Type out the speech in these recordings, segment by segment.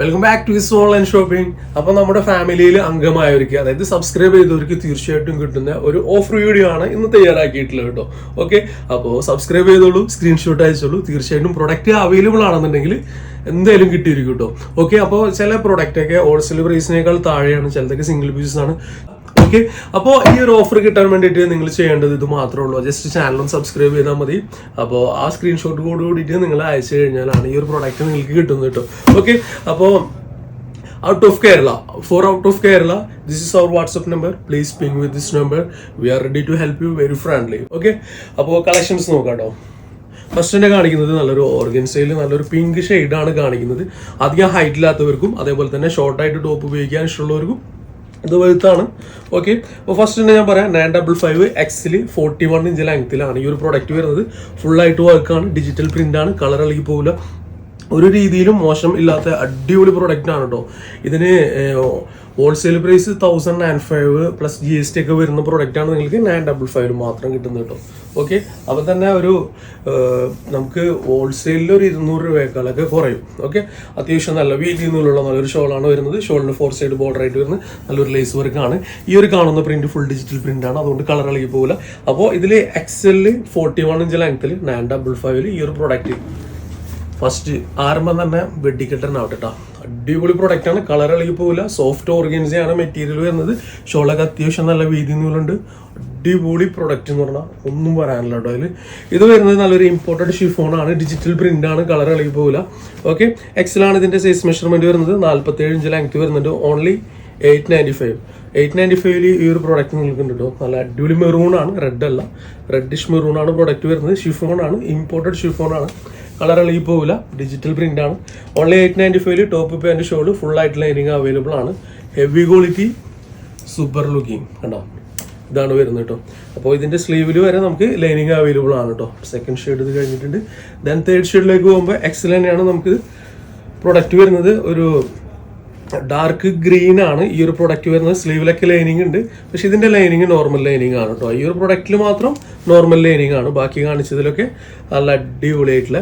Welcome back to is online shopping അപ്പോൾ നമ്മുടെ ഫാമിലിയിൽ അംഗമായവർക്ക് അതായത് സബ്സ്ക്രൈബ് ചെയ്തവർക്ക് തീർച്ചയായിട്ടും കിട്ടുന്ന ഒരു ഓഫർ വീഡിയോ ആണ് ഇന്ന് തയ്യാറാക്കിയിട്ടുള്ളത് കേട്ടോ. ഓക്കെ അപ്പോൾ സബ്സ്ക്രൈബ് ചെയ്തോളൂ സ്ക്രീൻഷോട്ട് അയച്ചോളൂ. തീർച്ചയായിട്ടും പ്രൊഡക്റ്റ് അവൈലബിൾ ആണെന്നുണ്ടെങ്കിൽ എന്തായാലും കിട്ടിയിരിക്കും കേട്ടോ. ഓക്കെ അപ്പോൾ ചില പ്രൊഡക്റ്റ് ഒക്കെ ഹോൾസെയിൽ പ്രൈസിനേക്കാൾ താഴെയാണ് ചിലതൊക്കെ സിംഗിൾ പീസസ് ആണ്. ഓക്കെ. അപ്പോൾ ഈ ഒരു ഓഫർ കിട്ടാൻ വേണ്ടിയിട്ട് നിങ്ങൾ ചെയ്യേണ്ടത് ഇത് മാത്രമേ ഉള്ളൂ. ജസ്റ്റ് ചാനലും സബ്സ്ക്രൈബ് ചെയ്താൽ മതി. അപ്പോൾ ആ സ്ക്രീൻഷോട്ട് കൂടി കൂടിയിട്ട് നിങ്ങൾ അയച്ചു കഴിഞ്ഞാലാണ് ഈ ഒരു പ്രൊഡക്റ്റ് നിങ്ങൾക്ക് കിട്ടുന്നത് കേട്ടോ. ഓക്കെ. അപ്പോൾ out of Kerala four out of Kerala this is our WhatsApp number please ping with this number we are ready to help you very friendly okay അപ്പോൾ കളക്ഷൻസ് നോക്കാട്ടോ കേട്ടോ. ഫസ്റ്റ് തന്നെ കാണിക്കുന്നത് നല്ലൊരു ഓർഗൻസയിൽ നല്ലൊരു പിങ്ക് ഷെയ്ഡാണ് കാണിക്കുന്നത്. അധികം ഹൈറ്റ് ഇല്ലാത്തവർക്കും അതേപോലെ തന്നെ ഷോർട്ടായിട്ട് ടോപ്പ് ഉപയോഗിക്കാൻ ഇഷ്ടമുള്ളവർക്കും ഇത് വലുത്താണ് ഓക്കെ അപ്പോൾ ഫസ്റ്റ് തന്നെ ഞാൻ പറയാം നയൻ ഡബിൾ ഫൈവ് എക്സിൽ ഫോർട്ടി വൺ ഇഞ്ച് ലെങ്ത്തിലാണ് ഈ ഒരു പ്രൊഡക്റ്റ് വരുന്നത്. ഫുള്ളായിട്ട് വർക്കാണ് ഡിജിറ്റൽ പ്രിന്റ് ആണ് കളർ ഇളകി പോകില്ല. ഒരു രീതിയിലും മോശം ഇല്ലാത്ത അടിപൊളി പ്രൊഡക്റ്റ് ആണ് കേട്ടോ ഇതിന് wholesale price thousand nine five plus G S T ഒക്കെ വരുന്ന പ്രൊഡക്റ്റ് ആണ് നിങ്ങൾക്ക് നയൻ ഡബിൾ ഫൈവ് മാത്രം കിട്ടുന്നത് കേട്ടോ. ഓക്കെ അപ്പം തന്നെ ഒരു നമുക്ക് ഹോൾസെയിലിൽ ഒരു ഇരുന്നൂറ് രൂപയേക്കാളൊക്കെ കുറയും. ഓക്കെ അത്യാവശ്യം നല്ല വീതിയിൽ നിന്നുള്ള നല്ലൊരു ഷോളാണ് വരുന്നത്. ഷോളിന് ഫോർ സൈഡ് ബോർഡർ ആയിട്ട് വരുന്നത് നല്ലൊരു ലേസ് വർക്കാണ് ഈ ഒരു കാണുന്ന പ്രിന്റ് ഫുൾ ഡിജിറ്റൽ പ്രിന്റ് ആണ്. അതുകൊണ്ട് കളർ ഇളകി പോകില്ല അപ്പോൾ ഇതിൽ എക്സെൽ ഫോർട്ടി വൺ ഇഞ്ച് ലെങ്ത്തിൽ നയൻ ഡബിൾ ഫൈവിൽ ഈ ഒരു പ്രൊഡക്റ്റ് ഫസ്റ്റ് ആരംഭം തന്നെ വെഡിക്കെട്ടനാവട്ടെ കേട്ടോ അടിപൊളി പ്രൊഡക്റ്റ് ആണ്. കളർ ഇളകി പോകില്ല സോഫ്റ്റ് ഓർഗൻസിയാണ് മെറ്റീരിയൽ വരുന്നത്. ഷോളൊക്കെ അത്യാവശ്യം നല്ല വീതി നൂലുണ്ട്. അടിപൊളി പ്രൊഡക്റ്റ് എന്ന് പറഞ്ഞാൽ ഒന്നും പറയാനില്ല കേട്ടോ അതിൽ ഇത് വരുന്നത് നല്ലൊരു ഇമ്പോർട്ടഡ് ഷിഫോണാണ് ഡിജിറ്റൽ പ്രിന്റ് ആണ്. കളർ ഇളകി പോകില്ല ഓക്കെ എക്സലാണ് ഇതിന്റെ സൈസ് മെഷർമെന്റ് വരുന്നത്. നാല്പത്തി ഏഴ് ഇഞ്ച് ലെങ്ത് വരുന്നുണ്ട്. Only eight ninety five eight ninety ഫൈവിൽ ഈ ഒരു പ്രോഡക്റ്റ് ഉണ്ട് കേട്ടോ. നല്ല അടിപൊളി മെറൂൺ ആണ്. റെഡ് അല്ല. റെഡിഷ് മെറൂൺ ആണ് പ്രോഡക്റ്റ് വരുന്നത്. ഷിഫോൺ ആണ്. ഇമ്പോർട്ടഡ് ഷിഫോൺ ആണ്. കളർ ഇളകി പോവില്ല. ഡിജിറ്റൽ പ്രിന്റ് ആണ്. ഓൺലി എയ്റ്റ് നയന്റി ഫൈവിൽ ടോപ്പ് പാന്റ് ഷോൾ ഫുൾ ആയിട്ട് ലൈനിങ് അവൈലബിൾ ആണ്. ഹെവി ക്വാളിറ്റി സൂപ്പർ ലുക്കിംഗ് കണ്ടോ? ഇതാണ് വരുന്നത് കേട്ടോ അപ്പോൾ ഇതിന്റെ സ്ലീവിൽ വരെ നമുക്ക് ലൈനിങ് അവൈലബിൾ ആണ് കേട്ടോ സെക്കൻഡ് ഷെയ്ഡ് ഇത് കഴിഞ്ഞിട്ടുണ്ട്. ദെൻ തേർഡ് ഷെയ്ഡിലേക്ക് പോകുമ്പോൾ എക്സൽ ആണ് നമുക്ക് പ്രൊഡക്റ്റ് വരുന്നത്. ഒരു ഡാർക്ക് ഗ്രീൻ ആണ് ഈ ഒരു പ്രൊഡക്റ്റ് വരുന്നത്. സ്ലീവിലൊക്കെ ലൈനിങ് ഉണ്ട്. പക്ഷേ ഇതിന്റെ ലൈനിങ് നോർമൽ ലൈനിങ് ആണ് കേട്ടോ ഈ ഒരു പ്രൊഡക്റ്റിൽ മാത്രം നോർമൽ ലൈനിങ് ആണ്. ബാക്കി കാണിച്ചതിലൊക്കെ നല്ല അടിപൊളിയായിട്ടുള്ള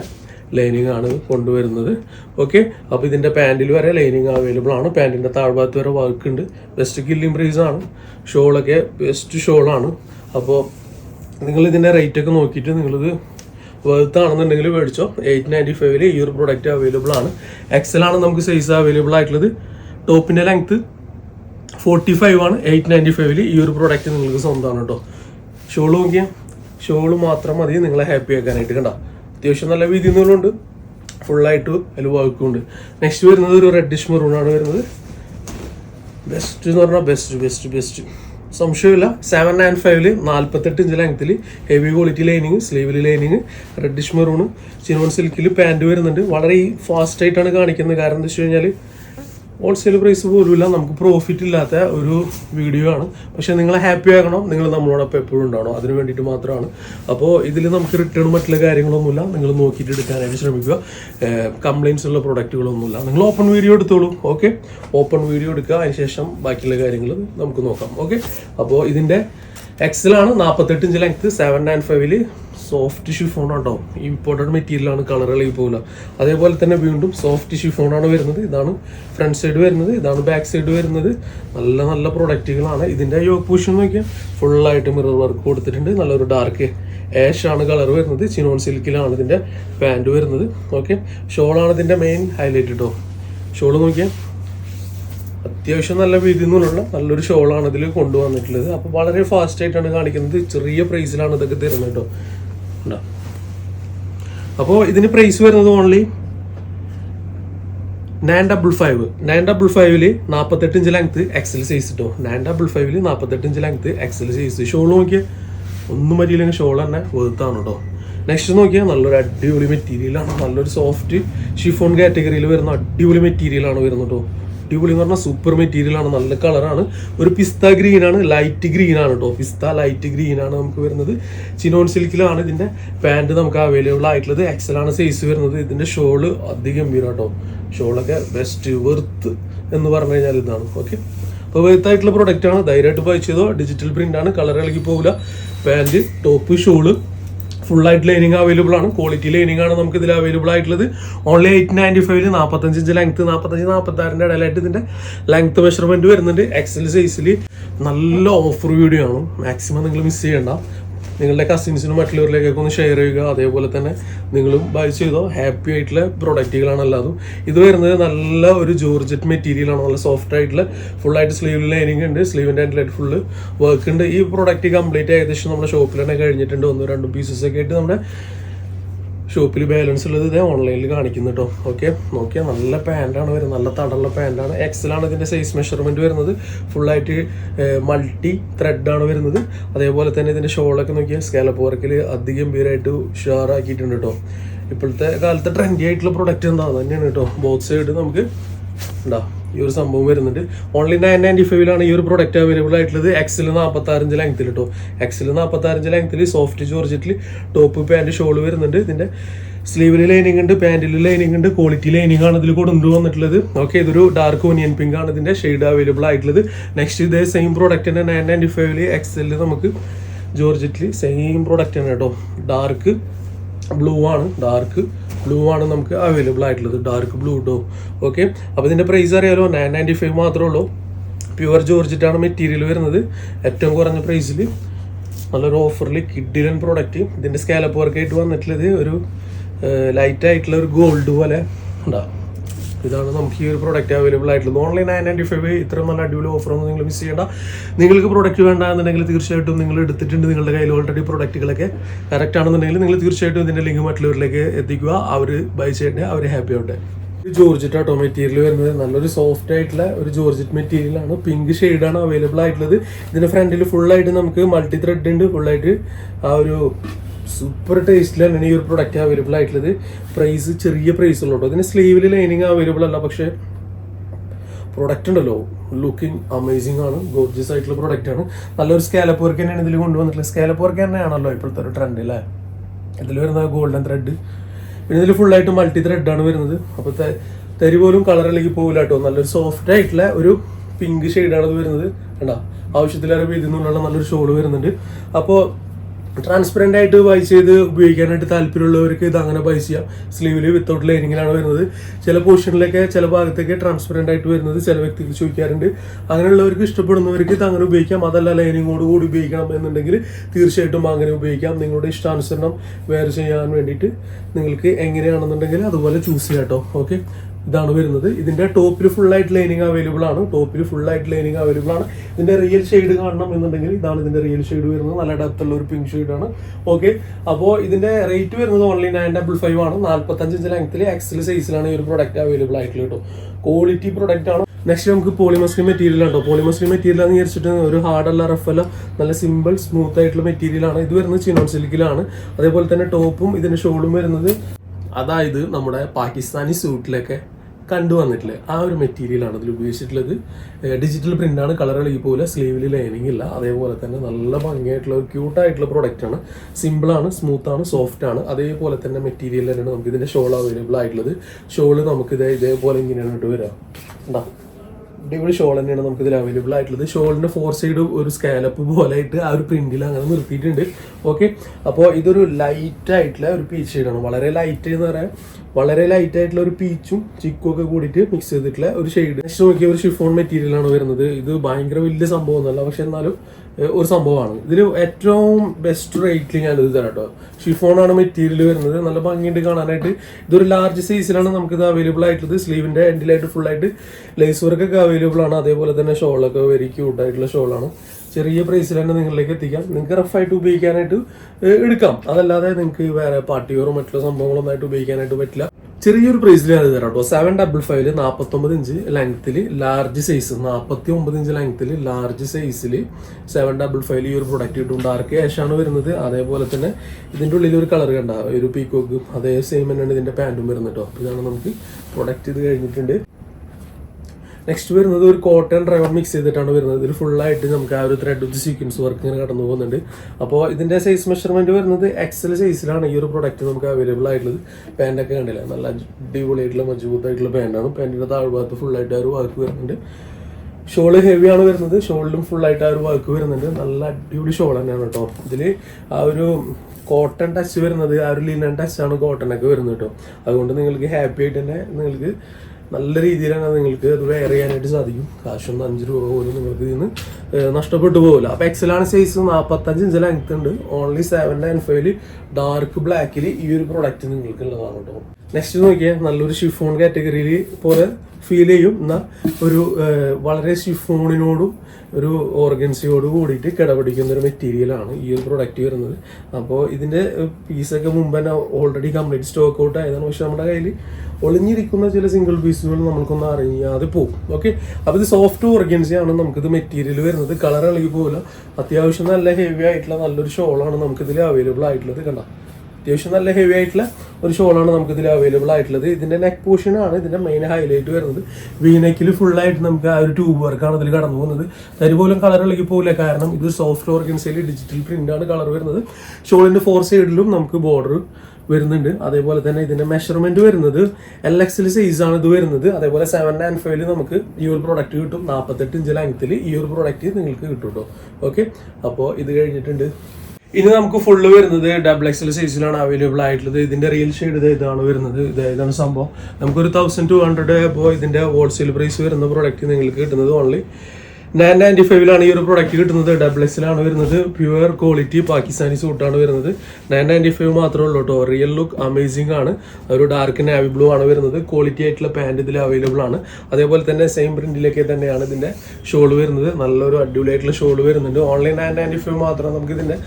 ലൈനിങ് ആണ് കൊണ്ടുവരുന്നത്. ഓക്കെ അപ്പോൾ ഇതിന്റെ പാന്റിൽ വരെ ലൈനിങ് അവൈലബിൾ ആണ്. പാന്റിന്റെ താഴ്ഭാഗത്ത് വരെ വർക്ക് ഉണ്ട്. ബെസ്റ്റ് കില്ലിംഗ് പ്രൈസ് ആണ്. ഷോളൊക്കെ ബെസ്റ്റ് ഷോളാണ് അപ്പോൾ നിങ്ങൾ ഇതിന്റെ റേറ്റ് ഒക്കെ നോക്കിയിട്ട് നിങ്ങളിത് വെർത്ത് ആണെന്നുണ്ടെങ്കിൽ മേടിച്ചോ. എയ്റ്റ് നയന്റി ഫൈവിൽ ഈ ഒരു പ്രൊഡക്റ്റ് അവൈലബിൾ ആണ്. എക്സൽ ആണ് നമുക്ക് സൈസ് അവൈലബിൾ ആയിട്ടുള്ളത്. ടോപ്പിന്റെ ലെങ്ത് ഫോർട്ടി ഫൈവ് ആണ്. എയ്റ്റ് നയന്റി ഫൈവിൽ ഈ ഒരു പ്രൊഡക്റ്റ് നിങ്ങൾക്ക് സ്വന്തമാണ് കേട്ടോ. ഷോൾ നോക്കിയാൽ ഷോൾ മാത്രം മതി. നിങ്ങളെ ഹാപ്പി ആക്കാനായിട്ട് കണ്ട. അത്യാവശ്യം നല്ല വീതി നീളമുണ്ട് ഫുള്ളായിട്ട് അതിൽ വർക്കും നെക്സ്റ്റ് വരുന്നത് ഒരു റെഡിഷ് മെറൂൺ ആണ് വരുന്നത്. ബെസ്റ്റ് എന്ന് പറഞ്ഞാൽ ബെസ്റ്റ് ബെസ്റ്റ് ബെസ്റ്റ് സംശയമില്ല. സെവൻ നയൻ ഫൈവിൽ നാൽപ്പത്തെട്ട് ഇഞ്ച് ലെങ്ത്തിൽ ഹെവി ക്വാളിറ്റി ലൈനിങ് സ്ലീവിൽ ലൈനിങ് റെഡിഷ് മെറൂണ് ചിനോൺ സിൽക്കിൽ പാന്റ് വരുന്നുണ്ട്. വളരെ ഫാസ്റ്റ് ആയിട്ടാണ് കാണിക്കുന്നത്. കാരണം എന്താ വെച്ച് കഴിഞ്ഞാൽ ഹോൾസെയിൽ പ്രൈസ് പോലുമില്ല നമുക്ക് പ്രോഫിറ്റ് ഇല്ലാത്ത ഒരു വീഡിയോ ആണ്. പക്ഷെ നിങ്ങളെ ഹാപ്പി ആകണം നിങ്ങൾ നമ്മളോടൊപ്പം എപ്പോഴും ഉണ്ടാവണം. അതിന് വേണ്ടിയിട്ട് മാത്രമാണ്. അപ്പോൾ ഇതിൽ നമുക്ക് റിട്ടേൺ മറ്റുള്ള കാര്യങ്ങളൊന്നുമില്ല. നിങ്ങൾ നോക്കിയിട്ട് എടുക്കാനായിട്ട് ശ്രമിക്കുക. കംപ്ലയിൻസ് ഉള്ള പ്രൊഡക്റ്റുകളൊന്നുമില്ല നിങ്ങൾ ഓപ്പൺ വീഡിയോ എടുത്തോളൂ ഓക്കെ ഓപ്പൺ വീഡിയോ എടുക്കുക അതിനുശേഷം ബാക്കിയുള്ള കാര്യങ്ങൾ നമുക്ക് നോക്കാം ഓക്കെ അപ്പോൾ ഇതിന്റെ എക്സലാണ് നാൽപ്പത്തെട്ട് ഇഞ്ച് ലെങ്ത് സെവൻ നയൻ ഫൈവിൽ സോഫ്റ്റ് ഷിഫോൺ ആട്ടോ. മെറ്റീരിയൽ ആണ് കളർ ഇളകി പോകില്ല അതേപോലെ തന്നെ വീണ്ടും സോഫ്റ്റ് ഷിഫോൺ ആണ് വരുന്നത്. ഇതാണ് ഫ്രണ്ട് സൈഡ് വരുന്നത്. ഇതാണ് ബാക്ക് സൈഡ് വരുന്നത്. നല്ല നല്ല പ്രൊഡക്റ്റുകളാണ് ഇതിന്റെ യോഗ പൂഷൻ നോക്കിയാൽ ഫുള്ളായിട്ട് മിറർ വർക്ക് കൊടുത്തിട്ടുണ്ട്. നല്ലൊരു ഡാർക്ക് ആഷ് ആണ് കളർ വരുന്നത്. ചിനോൺ സിൽക്കിലാണ് ഇതിന്റെ പാന്റ് വരുന്നത്. ഓക്കെ ഷോളാണ് ഇതിന്റെ മെയിൻ ഹൈലൈറ്റ് കേട്ടോ ഷോൾ നോക്കിയാൽ അത്യാവശ്യം നല്ല വീതിയിൽ നിന്നുള്ള നല്ലൊരു ഷോളാണ് ഇതിൽ കൊണ്ടുവന്നിട്ടുള്ളത്. അപ്പോൾ വളരെ ഫാസ്റ്റ് ആയിട്ടാണ് കാണിക്കുന്നത്. ചെറിയ പ്രൈസിലാണ് ഇതൊക്കെ തരുന്നത് കേട്ടോ ഉണ്ടോ? അപ്പോൾ ഇതിന് പ്രൈസ് വരുന്നത് only nine double five nine double ഫൈവിൽ നാൽപ്പത്തെട്ട് ഇഞ്ച് ലെങ്ത് എക്സൽ സൈസ് കേട്ടോ നയൻ ഡബിൾ ഫൈവിൽ നാൽപ്പത്തെട്ട് inch length XL size shawl നോക്കിയ? ഒന്നും പറ്റിയില്ലെങ്കിൽ ഷോൾ തന്നെ വെറുത്താണ് കേട്ടോ നെക്സ്റ്റ് നോക്കിയാൽ നല്ലൊരു അടിപൊളി മെറ്റീരിയലാണ് നല്ലൊരു സോഫ്റ്റ് ഷിഫോൺ കാറ്റഗറിയിൽ വരുന്ന അടിപൊളി മെറ്റീരിയലാണ് വരുന്നത് കേട്ടോ അടിപൊളി എന്ന് പറഞ്ഞാൽ സൂപ്പർ മെറ്റീരിയൽ ആണ്. നല്ല കളറാണ് ഒരു പിസ്ത ഗ്രീൻ ആണ്. ലൈറ്റ് ഗ്രീൻ ആണ് കേട്ടോ പിസ്ത ലൈറ്റ് ഗ്രീൻ ആണ് നമുക്ക് വരുന്നത്. ചിനോൺ സിൽക്കിലാണ് ഇതിന്റെ പാന്റ് നമുക്ക് അവൈലബിൾ ആയിട്ടുള്ളത്. എക്സൽ ആണ് സൈസ് വരുന്നത്. ഇതിന്റെ ഷോൾ അതിഗംഭീരം കേട്ടോ ഷോളൊക്കെ ബെസ്റ്റ് വെർത്ത് എന്ന് പറഞ്ഞു കഴിഞ്ഞാൽ ഇതാണ്. ഓക്കെ അപ്പോൾ വെർത്ത് ആയിട്ടുള്ള പ്രൊഡക്റ്റ് ആണ്. ധൈര്യമായിട്ട് ചെയ്തോ. ഡിജിറ്റൽ പ്രിന്റ് ആണ്. കളർ ഇളകി പോകില്ല പാന്റ് ടോപ്പ് ഷോൾ ഫുൾ ആയിട്ട് ലൈനിങ് അവൈലബിൾ ആണ്. ക്വാളിറ്റി ലൈനിങ് ആണ് നമുക്ക് ഇതിൽ അവൈലബിൾ ആയിട്ടുള്ളത്. ഓൺലി എയ്റ്റ് നയന്റി ഫൈവിൽ നാൽപ്പത്തഞ്ച് ഇഞ്ച് ലെങ്ത് നാൽപ്പത്തഞ്ച് നാൽപ്പത്താറിന്റെ ഇടയിലായിട്ട് ഇതിന്റെ ലെങ്ത് മെഷർമെന്റ് വരുന്നുണ്ട്. എക്സൽ സൈസിൽ നല്ല ഓഫർ വീഡിയോ ആണ് മാക്സിമം നിങ്ങൾ മിസ് ചെയ്യണ്ട. നിങ്ങളുടെ കസിൻസിനും മറ്റുള്ളവരിലേക്കൊക്കെ ഒന്ന് ഷെയർ ചെയ്യുക. അതേപോലെ തന്നെ നിങ്ങളും ബൈ ചെയ്തോ ഹാപ്പി ആയിട്ടുള്ള പ്രൊഡക്റ്റുകളാണ് എല്ലാതും. ഇത് വരുന്നത് നല്ല ഒരു ജോർജറ്റ് മെറ്റീരിയൽ ആണ്. നല്ല സോഫ്റ്റ് ആയിട്ടുള്ള ഫുൾ ആയിട്ട് സ്ലീവ് ലൈനിങ് ഉണ്ട്. സ്ലീവിന്റെ ആയിട്ട് ഫുള്ള് വർക്ക് ഉണ്ട്. ഈ പ്രൊഡക്റ്റ് കംപ്ലീറ്റ് ഏകദേശം നമ്മുടെ ഷോപ്പിൽ തന്നെ കഴിഞ്ഞിട്ടുണ്ട്. ഒന്നോ രണ്ടും പീസസ് ഒക്കെ ആയിട്ട് നമ്മുടെ ഷോപ്പിൽ ബാലൻസ് ഉള്ളത് ഇതേ ഓൺലൈനിൽ കാണിക്കുന്നു കേട്ടോ ഓക്കെ നോക്കിയാൽ നല്ല പാന്റാണ് വരുന്നത്. നല്ല തടമുള്ള പാന്റാണ് എക്സലാണ് ഇതിന്റെ സൈസ് മെഷർമെന്റ് വരുന്നത്. ഫുള്ളായിട്ട് മൾട്ടി ത്രെഡാണ് വരുന്നത്. അതേപോലെ തന്നെ ഇതിന്റെ ഷോളൊക്കെ നോക്കിയാൽ സ്കാലപ്പ് വർക്കിൽ അതിഗംഭീരമായിട്ട് ഉഷാറാക്കിയിട്ടുണ്ട് കേട്ടോ ഇപ്പോഴത്തെ കാലത്തെ ട്രെൻഡി ആയിട്ടുള്ള പ്രൊഡക്റ്റ് എന്താ? തന്നെയാണ് കേട്ടോ ബോത്ത് സൈഡ് നമുക്ക് ഉണ്ടാ ഈ ഒരു സംഭവം വരുന്നുണ്ട്. ഓൺലി നയൻ നയന്റി ഫൈവിലാണ് ഈ ഒരു പ്രോഡക്റ്റ് അവൈലബിൾ ആയിട്ടുള്ളത്. എക്സിൽ നാൽപ്പത്താറിഞ്ച് ലെങ്ത്തിൽ കേട്ടോ എക്സിൽ നാൽപ്പത്താറിഞ്ച് ലെങ്ത്തിൽ സോഫ്റ്റ് ജോർജറ്റിൽ ടോപ്പ് പാന്റ് ഷോൾ വരുന്നുണ്ട്. ഇതിന്റെ സ്ലീവിൽ ലൈനിങ് ഉണ്ട് പാന്റിൽ ലൈനിങ് ഉണ്ട് ക്വാളിറ്റി ലൈനിങ് ആണ് ഇതിൽ കൊണ്ടു വന്നിട്ടുള്ളത്. ഓക്കെ ഇതൊരു ഡാർക്ക് ഓനിയൻ പിങ്ക് ആണ് ഇതിന്റെ ഷെയ്ഡ് അവൈലബിൾ ആയിട്ടുള്ളത്. നെക്സ്റ്റ് ഇതേ സെയിം പ്രോഡക്റ്റ് തന്നെ നയൻ നയന്റി ഫൈവിൽ എക്സലിൽ നമുക്ക് ജോർജറ്റിൽ സെയിം പ്രോഡക്റ്റ് ആണ് കേട്ടോ ഡാർക്ക് ബ്ലൂ ആണ് ഡാർക്ക് ബ്ലൂ ആണ് നമുക്ക് അവൈലബിൾ ആയിട്ടുള്ളത്. ഡാർക്ക് ബ്ലൂ കേട്ടോ ഓക്കെ അപ്പോൾ ഇതിന്റെ പ്രൈസ് അറിയാലോ? നയൻ നയന്റി ഫൈവ് മാത്രമേ ഉള്ളൂ പ്യുവർ ജോർജിറ്റാണ് മെറ്റീരിയൽ വരുന്നത്. ഏറ്റവും കുറഞ്ഞ പ്രൈസിൽ നല്ലൊരു ഓഫറിൽ കിഡിലൻ പ്രോഡക്റ്റ് ഇതിന്റെ സ്കാലപ്പ് വർക്കായിട്ട് വന്നിട്ടുള്ളത് ഒരു ലൈറ്റായിട്ടുള്ള ഒരു ഗോൾഡ് പോലെ ഉണ്ടാവും. ഇതാണ് നമുക്ക് ഈ ഒരു പ്രോഡക്റ്റ് അവൈലബിൾ ആയിട്ടുള്ളത്. ഓൺലൈൻ നയൻ നയന്റി ഫൈവ് ഇത്രയും നല്ല അടിപൊളി ഓഫറൊന്നും നിങ്ങൾ മിസ് ചെയ്യേണ്ട. നിങ്ങൾക്ക് പ്രോഡക്റ്റ് വേണ്ടാന്നുണ്ടെങ്കിൽ തീർച്ചയായിട്ടും നിങ്ങൾ എടുത്തിട്ടുണ്ട് നിങ്ങളുടെ കയ്യിൽ ഓൾറെഡി പ്രോഡക്റ്റുകളൊക്കെ കറക്റ്റ് ആണെന്നുണ്ടെങ്കിൽ നിങ്ങൾ തീർച്ചയായിട്ടും ഇതിന്റെ ലിങ്ക് മറ്റുള്ളവരിലേക്ക് എത്തിക്കുക. അവർ ബൈ ചെയ്യട്ടെ അവർ ഹാപ്പി ആവട്ടെ. ജോർജറ്റ് ആട്ടോ മെറ്റീരിയൽ വരുന്നത്. നല്ലൊരു സോഫ്റ്റ് ആയിട്ടുള്ള ഒരു ജോർജറ്റ് മെറ്റീരിയൽ ആണ്. പിങ്ക് ആണ് അവൈലബിൾ ആയിട്ടുള്ളത്. ഇതിന്റെ ഫ്രണ്ടിൽ ഫുൾ ആയിട്ട് നമുക്ക് മൾട്ടി ത്രെഡ് ഉണ്ട്. ഫുൾ ആയിട്ട് ആ ഒരു സൂപ്പർ ടേസ്റ്റിലാണ് ഈ ഒരു പ്രൊഡക്റ്റ് അവൈലബിൾ ആയിട്ടുള്ളത്. പ്രൈസ് ചെറിയ പ്രൈസ് ഉള്ളൂ കേട്ടോ. ഇതിന് സ്ലീവിൽ ലൈനിങ് അവൈലബിൾ അല്ല. പക്ഷേ പ്രൊഡക്റ്റ് ഉണ്ടല്ലോ. ലുക്കിംഗ് അമേസിംഗ് ആണ്. ഗോർജിയസ് ആയിട്ടുള്ള പ്രൊഡക്റ്റ് ആണ്. നല്ലൊരു സ്കാലപ്പ് വർക്ക് തന്നെയാണ് ഇതിൽ കൊണ്ടുവന്നിട്ടുള്ളത്. സ്കാലപ്പ് വർക്ക് തന്നെയാണല്ലോ ഇപ്പോഴത്തെ ഒരു ട്രെൻഡ് അല്ലേ? ഇതിൽ വരുന്ന ഗോൾഡൻ ത്രെഡ് പിന്നെ ഇതിൽ ഫുള്ളായിട്ട് മൾട്ടി ത്രെഡ് ആണ് വരുന്നത്. അപ്പോൾ തരി പോലും കളറിലേക്ക് പോകില്ല കേട്ടോ. നല്ലൊരു സോഫ്റ്റ് ആയിട്ടുള്ള ഒരു പിങ്ക് ഷെയ്ഡാണ് ഇത് വരുന്നത്. വേണ്ട ആവശ്യത്തിലേറെ ഇതിൽ നിന്നുള്ള നല്ലൊരു ഷോൾ വരുന്നുണ്ട്. അപ്പോൾ ട്രാൻസ്പെറന്റ് ആയിട്ട് ബൈ ചെയ്ത് ഉപയോഗിക്കാനായിട്ട് താല്പര്യമുള്ളവർക്ക് ഇത് അങ്ങനെ ബൈ ചെയ്യാം. സ്ലീവിൽ വിത്തൗട്ട് ലൈനിങ്ങിലാണ് വരുന്നത്. ചില പോർഷനിലൊക്കെ ചില ഭാഗത്തൊക്കെ ട്രാൻസ്പെറന്റ് ആയിട്ട് വരുന്നത് ചില വ്യക്തിക്ക് ചോദിക്കാറുണ്ട്. അങ്ങനെയുള്ളവർക്ക് ഇഷ്ടപ്പെടുന്നവർക്ക് ഇത് അങ്ങനെ ഉപയോഗിക്കാം. അതല്ല ലൈനിങ്ങോട് കൂടി ഉപയോഗിക്കണം എന്നുണ്ടെങ്കിൽ തീർച്ചയായിട്ടും അങ്ങനെ ഉപയോഗിക്കാം. നിങ്ങളുടെ ഇഷ്ടാനുസരണം വേറെ ചെയ്യാൻ വേണ്ടിയിട്ട് നിങ്ങൾക്ക് എങ്ങനെയാണെന്നുണ്ടെങ്കിൽ അതുപോലെ ചൂസ് ചെയ്യാം കേട്ടോ ഓക്കെ ഇതാണ് വരുന്നത്. ഇതിന്റെ ടോപ്പിൽ ഫുൾ ആയിട്ട് ലൈനിങ് അവൈലബിൾ ആണ്. ടോപ്പിൽ ഫുൾ ആയിട്ട് ലൈനിങ് അവൈലബിൾ ആണ്. ഇതിന്റെ റിയൽ ഷെയ്ഡ് കാണണം എന്നുണ്ടെങ്കിൽ ഇതാണ് ഇതിന്റെ റിയൽ ഷെയ്ഡ് വരുന്നത്. നല്ല ഡെപ്തുള്ള ഒരു പിങ്ക് ഷെയ്ഡ് ആണ്. ഓക്കെ അപ്പോൾ ഇതിന്റെ റേറ്റ് വരുന്നത് ഓൺലി നയൻ ഡബിൾ ഫൈവ് ആണ്. നാല്പത്തഞ്ച് ഇഞ്ച് ലെങ്ത്തിൽ എക്സൽ സൈസിലാണ് ഈ ഒരു പ്രൊഡക്റ്റ് അവൈലബിൾ ആയിട്ടുള്ളത് ക്വാളിറ്റി പ്രൊഡക്റ്റ് ആണ്. നെക്സ്റ്റ് നമുക്ക് പോളിമസ്ലി മെറ്റീരിയൽ ഉണ്ടോ പോളിമസ്ലി മെറ്റീരിയൽ എന്ന് വിചാരിച്ചിട്ട് ഒരു ഹാർഡ് അല്ല റഫ് അല്ല നല്ല സിമ്പിൾ സ്മൂത്ത് ആയിട്ടുള്ള മെറ്റീരിയൽ ആണ്. ഇത് വരുന്നത് ചിനോൺ സിൽക്കിലാണ് അതേപോലെ തന്നെ ടോപ്പും ഇതിന്റെ ഷോളും വരുന്നത് അതായത് നമ്മുടെ പാകിസ്ഥാനി സൂട്ടിലൊക്കെ കണ്ടുവന്നിട്ടില്ലേ ആ ഒരു മെറ്റീരിയലാണ് അതിൽ ഉപയോഗിച്ചിട്ടുള്ളത്. ഡിജിറ്റൽ പ്രിന്റാണ് കളറുകൾ ഈ പോലെ സ്ലീവിൽ ലൈനിങ് ഇല്ല. അതേപോലെ തന്നെ നല്ല ഭംഗിയായിട്ടുള്ള ക്യൂട്ട് ആയിട്ടുള്ള പ്രൊഡക്റ്റ് ആണ്. സിമ്പിൾ ആണ് സ്മൂത്ത് ആണ് സോഫ്റ്റ് ആണ്. അതേപോലെ തന്നെ മെറ്റീരിയൽ തന്നെയാണ് നമുക്ക് ഇതിന്റെ ഷോൾ അവൈലബിൾ ആയിട്ടുള്ളത്. നമുക്ക് ഇതേ ഇതേപോലെ ഇങ്ങനെയാണ് ഇട്ട് വരാം അടിപൊളി ഷോൾ തന്നെയാണ് നമുക്ക് ഇതിൽ അവൈലബിൾ ആയിട്ടുള്ളത് ഷോളിന്റെ ഫോർ സൈഡ് ഒരു സ്കാലപ്പ് പോലെ ആയിട്ട് ആ ഒരു പ്രിന്റിൽ അങ്ങനെ നിർത്തിയിട്ടുണ്ട്. ഓക്കെ അപ്പോൾ ഇതൊരു ലൈറ്റ് ആയിട്ടുള്ള ഒരു പീച്ച് ഷെയ്ഡാണ് വളരെ ലൈറ്റ് എന്ന് പറയാൻ വളരെ ലൈറ്റ് ആയിട്ടുള്ള ഒരു പീച്ചും ചിക്കും ഒക്കെ കൂടിയിട്ട് മിക്സ് ചെയ്തിട്ടുള്ള ഒരു ഷെയ്ഡ് നെക്സ്റ്റ് നോക്കിയ ഒരു ഷിഫോൺ മെറ്റീരിയൽ ആണ് വരുന്നത്. ഇത് ഭയങ്കര വലിയ സംഭവം ഒന്നല്ല പക്ഷെ എന്നാലും ഒരു സംഭവമാണ്. ഇതിൽ ഏറ്റവും ബെസ്റ്റ് റേറ്റിൽ ഞാൻ ഇത് തരാം കേട്ടോ ഷിഫോണാണ് മെറ്റീരിയൽ വരുന്നത്. നല്ല ഭംഗിയുണ്ട് കാണാനായിട്ട്. ഇതൊരു ലാർജ് സൈസിലാണ് നമുക്ക് ഇത് അവൈലബിൾ ആയിട്ടുള്ളത്. സ്ലീവിന്റെ എൻഡിലായിട്ട് ഫുൾ ആയിട്ട് ലേസ് വർക്ക് ഒക്കെ അവൈലബിൾ ആണ്. അതേപോലെ തന്നെ ഷോളൊക്കെ വെരി ക്യൂട്ട് ആയിട്ടുള്ള ഷോളാണ് ചെറിയ പ്രൈസിൽ തന്നെ നിങ്ങളിലേക്ക് എത്തിക്കാം. നിങ്ങൾക്ക് റഫായിട്ട് ഉപയോഗിക്കാനായിട്ട് എടുക്കാം. അതല്ലാതെ നിങ്ങൾക്ക് വേറെ പാർട്ടിയോറോ മറ്റുള്ള സംഭവങ്ങളൊന്നായിട്ട് ഉപയോഗിക്കാനായിട്ട് പറ്റില്ല. ചെറിയൊരു പ്രൈസിൽ ഞാൻ തരാം കേട്ടോ സെവൻ ഡബിൾ ഫൈവിൽ നാൽപ്പത്തൊമ്പത് ഇഞ്ച് ലെങ്ത്തിൽ ലാർജ് സൈസ് നാൽപ്പത്തി ഒമ്പത് ഇഞ്ച് ലെങ്ത്തിൽ ലാർജ് സൈസിൽ സെവൻ ഡബിൾ ഫൈവിൽ ഈ ഒരു പ്രൊഡക്റ്റ് കിട്ടും ഡാർക്ക് ക്യാഷാണ് വരുന്നത്. അതേപോലെ തന്നെ ഇതിന്റെ ഉള്ളിൽ ഒരു കളർ കണ്ട ഒരു പീക്കോക്ക് അതേ സെയിം തന്നെയാണ് ഇതിന്റെ പാന്റും വരുന്നത് കേട്ടോ ഇതാണ് നമുക്ക് പ്രൊഡക്റ്റ് ഇത് കഴിഞ്ഞിട്ടുണ്ട്. നെക്സ്റ്റ് വരുന്നത് ഒരു കോട്ടൺ ഡ്രൈവർ മിക്സ് ചെയ്തിട്ടാണ് വരുന്നത്. ഇതിൽ ഫുള്ളായിട്ട് നമുക്ക് ആ ഒരു ത്രെഡ് വിത്ത് സീക്വൻസ് വർക്ക് ഇങ്ങനെ കടന്നു പോകുന്നുണ്ട്. അപ്പോൾ ഇതിന്റെ സൈസ് മെഷർമെന്റ് വരുന്നത് എക്സൽ സൈസിലാണ് ഈ ഒരു പ്രൊഡക്റ്റ് നമുക്ക് അവൈലബിൾ ആയിട്ടുള്ളത്. പാന്റൊക്കെ കണ്ടില്ല? നല്ല അടിപൊളിയായിട്ടുള്ള മജബൂത്തായിട്ടുള്ള പാന്റാണ് പാന്റിന്റെ താഴ്ഭാഗത്ത് ഫുള്ളായിട്ട് ആ ഒരു വർക്ക് വരുന്നുണ്ട്. ഷോൾ ഹെവി ആണ് വരുന്നത്. ഷോളിലും ഫുള്ളായിട്ട് ആ ഒരു വർക്ക് വരുന്നുണ്ട്. നല്ല അടിപൊളി ഷോൾ തന്നെയാണ് കേട്ടോ. ഇതിൽ ആ ഒരു കോട്ടൺ ടച്ച് വരുന്നത് ആ ഒരു ലിനൻ ടച്ചാണ് ഒക്കെ വരുന്നത് കേട്ടോ. അതുകൊണ്ട് നിങ്ങൾക്ക് ഹാപ്പി ആയിട്ട് തന്നെ നിങ്ങൾക്ക് നല്ല രീതിയിലാണ് നിങ്ങൾക്ക് അത് വെയർ ചെയ്യാനായിട്ട് സാധിക്കും. കാശൊന്നും അഞ്ച് രൂപ പോലും നിങ്ങൾക്ക് ഇതിന് നഷ്ടപ്പെട്ടു പോകില്ല അപ്പോൾ എക്സലാണ് സൈസ് നാൽപ്പത്തഞ്ച് ഇഞ്ച് ലെങ്ത് ഉണ്ട്. ഓൺലി സെവൻ നയൻ ഫൈവിൽ ഡാർക്ക് ബ്ലാക്കിൽ ഈ ഒരു പ്രൊഡക്റ്റ് നിങ്ങൾക്ക് ഉള്ളതാണ് കേട്ടോ. നെക്സ്റ്റ് നോക്കിയാൽ നല്ലൊരു ഷിഫോൺ കാറ്റഗറിയിൽ പോലെ ഫീൽ ചെയ്യും. എന്നാൽ ഒരു വളരെ ഷിഫോണിനോടും ഒരു ഓർഗൻസിയോട് കൂടിയിട്ട് കിടപിടിക്കുന്ന ഒരു മെറ്റീരിയലാണ് ഈ ഒരു പ്രൊഡക്റ്റ് വരുന്നത്. അപ്പോൾ ഇതിന്റെ പീസൊക്കെ മുമ്പ് തന്നെ ഓൾറെഡി കംപ്ലീറ്റ് സ്റ്റോക്ക് ഔട്ട് ആയതാണ്. പക്ഷെ നമ്മുടെ കയ്യിൽ ഒളിഞ്ഞിരിക്കുന്ന ചില സിംഗിൾ പീസുകൾ നമുക്കൊന്നും അറിയാതെ പോകും ഓക്കെ അപ്പോൾ ഇത് സോഫ്റ്റ് ഓർഗൻസിയാണ് നമുക്കിത് മെറ്റീരിയൽ വരുന്നത്. കളർ ഇളകി പോകില്ല അത്യാവശ്യം നല്ല ഹെവി ആയിട്ടുള്ള നല്ലൊരു ഷോളാണ് നമുക്കിതിൽ അവൈലബിൾ ആയിട്ടുള്ളത്. കണ്ട? അത്യാവശ്യം നല്ല ഹെവി ആയിട്ടുള്ള ഒരു ഷോളാണ് നമുക്ക് ഇതിൽ അവൈലബിൾ ആയിട്ടുള്ളത്. ഇതിന്റെ നെക്ക് പോർഷൻ ആണ് ഇതിന്റെ മെയിൻ ഹൈലൈറ്റ് വരുന്നത്. വീനെക്കിൽ ഫുൾ ആയിട്ട് നമുക്ക് ആ ഒരു ട്യൂബ് വർക്കാണ് ഇതിൽ കടന്നു പോകുന്നത്. തരി പോലും കളർ ഇളകി പോകില്ല കാരണം ഇത് സോഫ്റ്റ് ഓർഗൻസയിൽ ഡിജിറ്റൽ പ്രിന്റ് ആണ് കളർ വരുന്നത്. ഷോളിന്റെ ഫോർ സൈഡിലും നമുക്ക് ബോർഡർ വരുന്നുണ്ട്. അതേപോലെ തന്നെ ഇതിന്റെ മെഷർമെന്റ് വരുന്നത് എൽ എക്സിൽ സൈസ് ആണ് ഇത് വരുന്നത്. അതേപോലെ സെവൻ ആൻഡ് ഫൈവിൽ നമുക്ക് ഈ ഒരു പ്രോഡക്റ്റ് കിട്ടും. നാൽപ്പത്തെട്ട് ഇഞ്ച് ലെങ്ത്തിൽ ഈ ഒരു പ്രോഡക്റ്റ് നിങ്ങൾക്ക് കിട്ടും കേട്ടോ ഓക്കെ അപ്പോൾ ഇത് കഴിഞ്ഞിട്ടുണ്ട്. ഇനി നമുക്ക് ഫുള്ള് വരുന്നത് ഡബിൾ എക്സൽ സൈസിലാണ് അവൈലബിൾ ആയിട്ടുള്ളത്. ഇതിന്റെ റിയൽ ഷെയ്ഡ് ഇത് ഇതാണ് വരുന്നത്. ഇത് ഇതാണ് സംഭവം. നമുക്കൊരു തൗസൻഡ് ടു ഹൺഡ്രഡ് അപ്പോൾ ഇതിന്റെ ഹോൾസെയിൽ പ്രൈസ് വരുന്ന പ്രൊഡക്റ്റ് നിങ്ങൾക്ക് കിട്ടുന്നത് ഓൺലി നയൻ നയന്റി ഫൈവിലാണ് ഈ ഒരു പ്രൊഡക്റ്റ് കിട്ടുന്നത്. ഡബിൾ എക്സിലാണ് വരുന്നത്. പ്യുവർ ക്വാളിറ്റി പാകിസ്ഥാനി സൂട്ടാണ് വരുന്നത്. നയൻ നയന്റി ഫൈവ് മാത്രമേ ഉള്ളൂ കേട്ടോ റിയൽ ലുക്ക് അമേസിംഗ് ആണ്. ഒരു ഡാർക്ക് നാവി ബ്ലൂ ആണ് വരുന്നത്. ക്വാളിറ്റി ആയിട്ടുള്ള പാന്റ് ഇതിൽ അവൈലബിൾ ആണ്. അതേപോലെ തന്നെ സെയിം പ്രിന്റിലൊക്കെ തന്നെയാണ് ഇതിന്റെ ഷോൾ വരുന്നത്. നല്ലൊരു അടിപൊളിയായിട്ടുള്ള ഷോൾ വരുന്നുണ്ട്. ഓൺലൈൻ നയൻ നയന്റി ഫൈവ് മാത്രം നമുക്ക് ഇതിന്റെ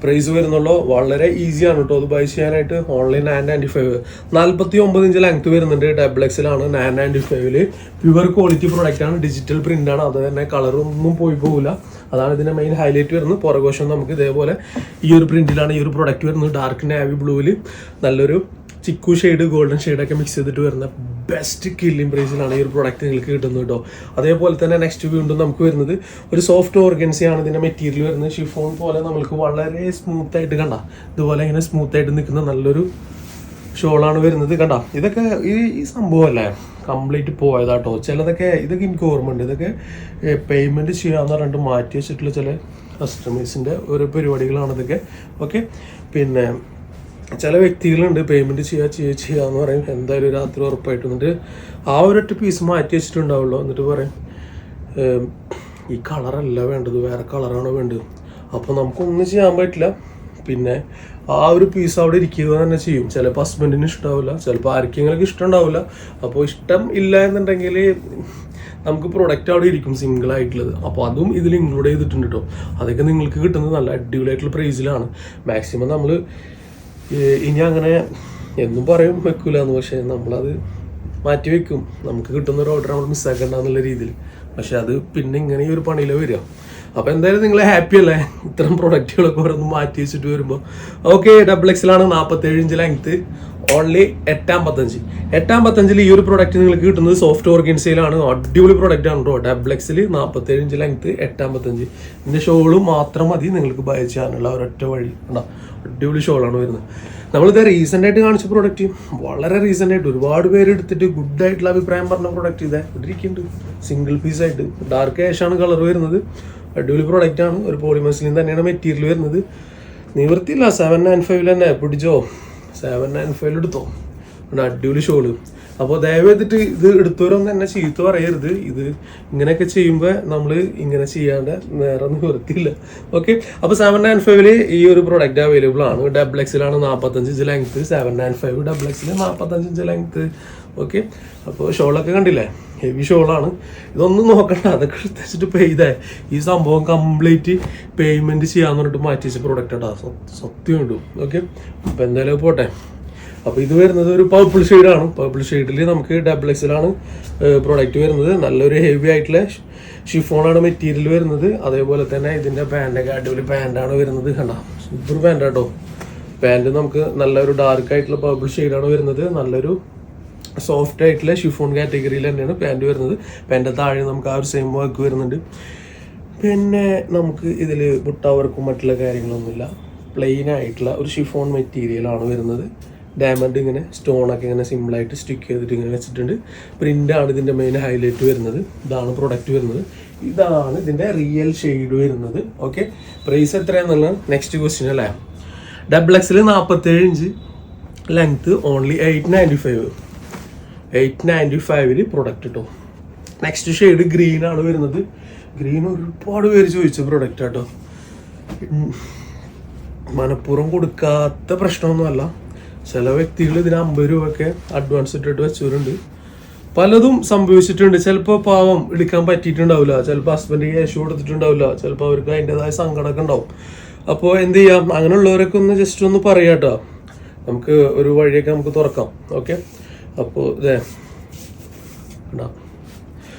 പ്രൈസ് വരുന്നുള്ളൂ. വളരെ ഈസിയാണ് കേട്ടോ അത് ബൈ ചെയ്യാനായിട്ട് ഓൺലൈൻ നയൻ നയന്റി ഫൈവ് നാൽപ്പത്തി ഒമ്പത് ഇഞ്ച് ലെങ്ത് വരുന്നുണ്ട് ഡബിൾ എക്സിലാണ് നയൻ നയന്റി ഫൈവിൽ പ്യുവർ ക്വാളിറ്റി പ്രൊഡക്റ്റാണ് ഡിജിറ്റൽ പ്രിന്റ് ആണ്. അത് തന്നെ കളറൊന്നും പോയി പോകില്ല അതാണ് ഇതിന്റെ മെയിൻ ഹൈലൈറ്റ് വരുന്നത്. പുറകോശം നമുക്ക് ഇതേപോലെ ഈ ഒരു പ്രിന്റിലാണ് ഈ ഒരു പ്രൊഡക്റ്റ് വരുന്നത്. ഡാർക്ക് നാവി ബ്ലൂവിൽ നല്ലൊരു ചിക്കു ഷെയ്ഡ് ഗോൾഡൻ ഷെയ്ഡൊക്കെ മിക്സ് ചെയ്തിട്ട് വരുന്ന ബെസ്റ്റ് കില്ലിംഗ് പ്രൈസിലാണ് ഈ ഒരു പ്രോഡക്റ്റ് നിങ്ങൾക്ക് കിട്ടുന്നത് കേട്ടോ. അതേപോലെ തന്നെ നെക്സ്റ്റ് വീണ്ടും നമുക്ക് വരുന്നത് ഒരു സോഫ്റ്റ് ഓർഗൻസി ആണ് ഇതിന്റെ മെറ്റീരിയൽ വരുന്നത്. ഷിഫോൺ പോലെ നമുക്ക് വളരെ സ്മൂത്ത് ആയിട്ട് കണ്ട. ഇതുപോലെ ഇങ്ങനെ സ്മൂത്ത് ആയിട്ട് നിൽക്കുന്ന നല്ലൊരു ഷോളാണ് വരുന്നത് കണ്ട. ഇതൊക്കെ ഈ ഈ സംഭവമല്ലേ? കംപ്ലീറ്റ് പോയതാട്ടോ. ചിലതൊക്കെ ഇതൊക്കെ എനിക്ക് ഓർമ്മയുണ്ട്. ഇതൊക്കെ പേയ്മെന്റ് ചെയ്യാമെന്ന് പറഞ്ഞിട്ട് മാറ്റി വെച്ചിട്ടുള്ള ചില കസ്റ്റമേഴ്സിന്റെ ഓരോ പരിപാടികളാണ് ഇതൊക്കെ. ഓക്കെ പിന്നെ ചില വ്യക്തികളുണ്ട് പേയ്മെന്റ് ചെയ്യുക ചെയ്യുക എന്ന് പറയും. എന്തായാലും രാത്രി ഉറപ്പായിട്ടും. എന്നിട്ട് ആ ഒരൊറ്റ പീസ് മാറ്റി വെച്ചിട്ടുണ്ടാവുള്ളൂ. എന്നിട്ട് പറയും ഈ കളറല്ല വേണ്ടത് വേറെ കളറാണ് വേണ്ടത്. അപ്പോൾ നമുക്കൊന്നും ചെയ്യാൻ പറ്റില്ല. പിന്നെ ആ ഒരു പീസ് അവിടെ ഇരിക്കുക തന്നെ ചെയ്യും. ചിലപ്പോൾ ഹസ്ബൻഡിന് ഇഷ്ടമാവില്ല ചിലപ്പോൾ ആർക്കെങ്കിലും ഇഷ്ടം ഉണ്ടാവില്ല. അപ്പോൾ ഇഷ്ടം ഇല്ല എന്നുണ്ടെങ്കിൽ നമുക്ക് പ്രൊഡക്റ്റ് അവിടെ ഇരിക്കും സിംഗിൾ ആയിട്ടുള്ളത്. അപ്പോൾ അതും ഇതിൽ ഇൻക്ലൂഡ് ചെയ്തിട്ടുണ്ട് കേട്ടോ അതൊക്കെ നിങ്ങൾക്ക് കിട്ടുന്നത് നല്ല അടിപൊളിയായിട്ടുള്ള പ്രൈസിലാണ് മാക്സിമം നമ്മൾ ഇനി അങ്ങനെ എന്നും പറയും വെക്കൂല എന്ന് പക്ഷേ നമ്മളത് മാറ്റി വെക്കും. നമുക്ക് കിട്ടുന്ന ഒരു ഓർഡർ നമ്മൾ മിസ്സാക്കണ്ട എന്നുള്ള രീതിയിൽ. പക്ഷെ അത് പിന്നെ ഇങ്ങനെ ഈ ഒരു പണിയിൽ വരിക. അപ്പോൾ എന്തായാലും നിങ്ങൾ ഹാപ്പി അല്ലേ? ഇത്തരം പ്രൊഡക്റ്റുകളൊക്കെ ഓരോന്ന് മാറ്റി വെച്ചിട്ട് വരുമ്പോൾ ഓക്കെ ഡബിൾ എക്സിലാണ് നാൽപ്പത്തേഴ് ഇഞ്ച് ലെങ്ത് ഓൺലി എട്ടാം പത്തഞ്ച് എട്ടാം പത്തഞ്ചിൽ ഈ ഒരു പ്രൊഡക്റ്റ് നിങ്ങൾക്ക് കിട്ടുന്നത് സോഫ്റ്റ് ഓർഗൻസയിലാണ് അടിപൊളി പ്രൊഡക്റ്റ് ആണ് കേട്ടോ ഡബ്ലക്സിൽ നാൽപ്പത്തേഴ് ഇഞ്ച് ലെങ്ത് എട്ടാം പത്തഞ്ച് ഇതിന്റെ ഷോൾ മാത്രം മതി നിങ്ങൾക്ക് ബൈ ചെയ്യാനുള്ള ഒരൊറ്റ വഴി. ഉണ്ടോ അടിപൊളി ഷോളാണ് വരുന്നത്. നമ്മളിത് റീസെന്റ് ആയിട്ട് കാണിച്ച പ്രോഡക്റ്റ് വളരെ റീസെന്റ് ആയിട്ട് ഒരുപാട് പേര് എടുത്തിട്ട് ഗുഡ് ആയിട്ടുള്ള അഭിപ്രായം പറഞ്ഞ പ്രോഡക്റ്റ് ഇതേ. ഇട്ടിരിക്കുന്നുണ്ട് സിംഗിൾ പീസ് ആയിട്ട്. ഡാർക്ക് ആഷാണ് കളർ വരുന്നത്. അടിപൊളി പ്രോഡക്റ്റ് ആണ്. ഒരു പോളിമസിലിൻ തന്നെയാണ് മെറ്റീരിയൽ വരുന്നത്. നിവൃത്തിയില്ല. സെവൻ നയൻ ഫൈവിൽ തന്നെ. പിടിച്ചോ? സെവൻ നയൻ ഫൈവിൽ എടുത്തോ? അടിപൊളി ഷോൾ അപ്പോൾ ദയവേദിട്ട് ഇത് എടുത്തവരൊന്നും എന്നെ ചീത്ത പറയരുത്. ഇത് ഇങ്ങനെയൊക്കെ ചെയ്യുമ്പോൾ നമ്മൾ ഇങ്ങനെ ചെയ്യാണ്ട് നേരെ നിവൃത്തിയില്ല ഓക്കെ അപ്പോൾ സെവൻ നയൻ ഫൈവിൽ ഈ ഒരു പ്രൊഡക്റ്റ് അവൈലബിൾ ആണ്. ഡബിൾ എക്സിലാണ് നാൽപ്പത്തഞ്ച് inch length seven nine five double എക്സിൽ നാൽപ്പത്തഞ്ച് ഇഞ്ച് ലെങ്ത് ഓക്കെ? അപ്പോൾ ഷോളൊക്കെ കണ്ടില്ലേ? ഹെവി ഷോളാണ്. ഇതൊന്നും നോക്കണ്ട. അതൊക്കെ എടുത്തിട്ട് പേ ചെയ്തേ ഈ സംഭവം കംപ്ലീറ്റ് പേയ്മെന്റ് ചെയ്യാന്ന് പറഞ്ഞിട്ട് മാറ്റി വെച്ച പ്രൊഡക്റ്റ് കേട്ടോ സത്യം കിട്ടും ഓക്കെ? അപ്പോൾ എന്തായാലും പോട്ടെ. അപ്പോൾ ഇത് വരുന്നത് ഒരു പർപ്പിൾ ഷെയ്ഡാണ് പർപ്പിൾ ഷെയ്ഡിൽ നമുക്ക് ഡബിൾ എക്സിലാണ് പ്രോഡക്റ്റ് വരുന്നത്. നല്ലൊരു ഹെവി ആയിട്ടുള്ള ഷിഫോണാണ് മെറ്റീരിയൽ വരുന്നത്. അതേപോലെ തന്നെ ഇതിന്റെ പാന്റൊക്കെ അടിപൊളി പാന്റാണ് വരുന്നത് കണ്ട. സൂപ്പർ പാന്റാട്ടോ പാന്റ് പാന്റ് നമുക്ക് നല്ലൊരു ഡാർക്ക് ആയിട്ടുള്ള പർപ്പിൾ ഷെയ്ഡാണ് വരുന്നത്. നല്ലൊരു സോഫ്റ്റ് ആയിട്ടുള്ള ഷിഫോൺ കാറ്റഗറിയിൽ തന്നെയാണ് പാന്റ് വരുന്നത്. പാന്റ് താഴെ നമുക്ക് ആ ഒരു സെയിം വർക്ക് വരുന്നുണ്ട്. പിന്നെ നമുക്ക് ഇതിൽ ബുട്ട വർക്കും മറ്റുള്ള കാര്യങ്ങളൊന്നുമില്ല. പ്ലെയിൻ ആയിട്ടുള്ള ഒരു ഷിഫോൺ മെറ്റീരിയലാണ് വരുന്നത്. ഡയമണ്ട് ഇങ്ങനെ സ്റ്റോണൊക്കെ ഇങ്ങനെ സിമ്പിളായിട്ട് സ്റ്റിക്ക് ചെയ്തിട്ട് ഇങ്ങനെ വെച്ചിട്ടുണ്ട്. പ്രിന്റാണ് ഇതിന്റെ മെയിൻ ഹൈലൈറ്റ് വരുന്നത്. ഇതാണ് പ്രൊഡക്റ്റ് വരുന്നത്. ഇതാണ് ഇതിന്റെ റിയൽ ഷെയ്ഡ് വരുന്നത്. ഓക്കെ പ്രൈസ് എത്രയാണെന്നുള്ള നെക്സ്റ്റ് ക്വസ്റ്റ്യൻ അല്ലേ? ഡബിൾ എക്സിൽ നാൽപ്പത്തേഴ് inch. Length only eight ninety five eight ninety ഫൈവിൽ പ്രൊഡക്റ്റ് കേട്ടോ നെക്സ്റ്റ് ഷെയ്ഡ് ഗ്രീൻ ആണ് വരുന്നത്. ഗ്രീൻ ഒരുപാട് പേര് ചോദിച്ച പ്രൊഡക്റ്റ് കേട്ടോ മനഃപൂർവം കൊടുക്കാത്ത പ്രശ്നമൊന്നുമല്ല. ചില വ്യക്തികൾ ഇതിന് അമ്പത് രൂപയൊക്കെ അഡ്വാൻസ് ഇട്ടിട്ട് വെച്ചവരുണ്ട്. പലതും സംഭവിച്ചിട്ടുണ്ട്. ചിലപ്പോൾ പാവം എടുക്കാൻ പറ്റിയിട്ടുണ്ടാവില്ല. ചിലപ്പോൾ ഹസ്ബൻഡ് ക്യാഷ് കൊടുത്തിട്ടുണ്ടാവില്ല. ചിലപ്പോൾ അവർക്ക് അതിന്റെതായ സങ്കടമൊക്കെ ഉണ്ടാവും. അപ്പോൾ എന്ത് ചെയ്യാം? അങ്ങനെയുള്ളവരൊക്കെ ഒന്ന് ജസ്റ്റ് ഒന്ന് പറയാം കേട്ടോ നമുക്ക് ഒരു വഴിയൊക്കെ നമുക്ക് തുറക്കാം. ഓക്കെ അപ്പോൾ ഇതേ ഉണ്ടാവും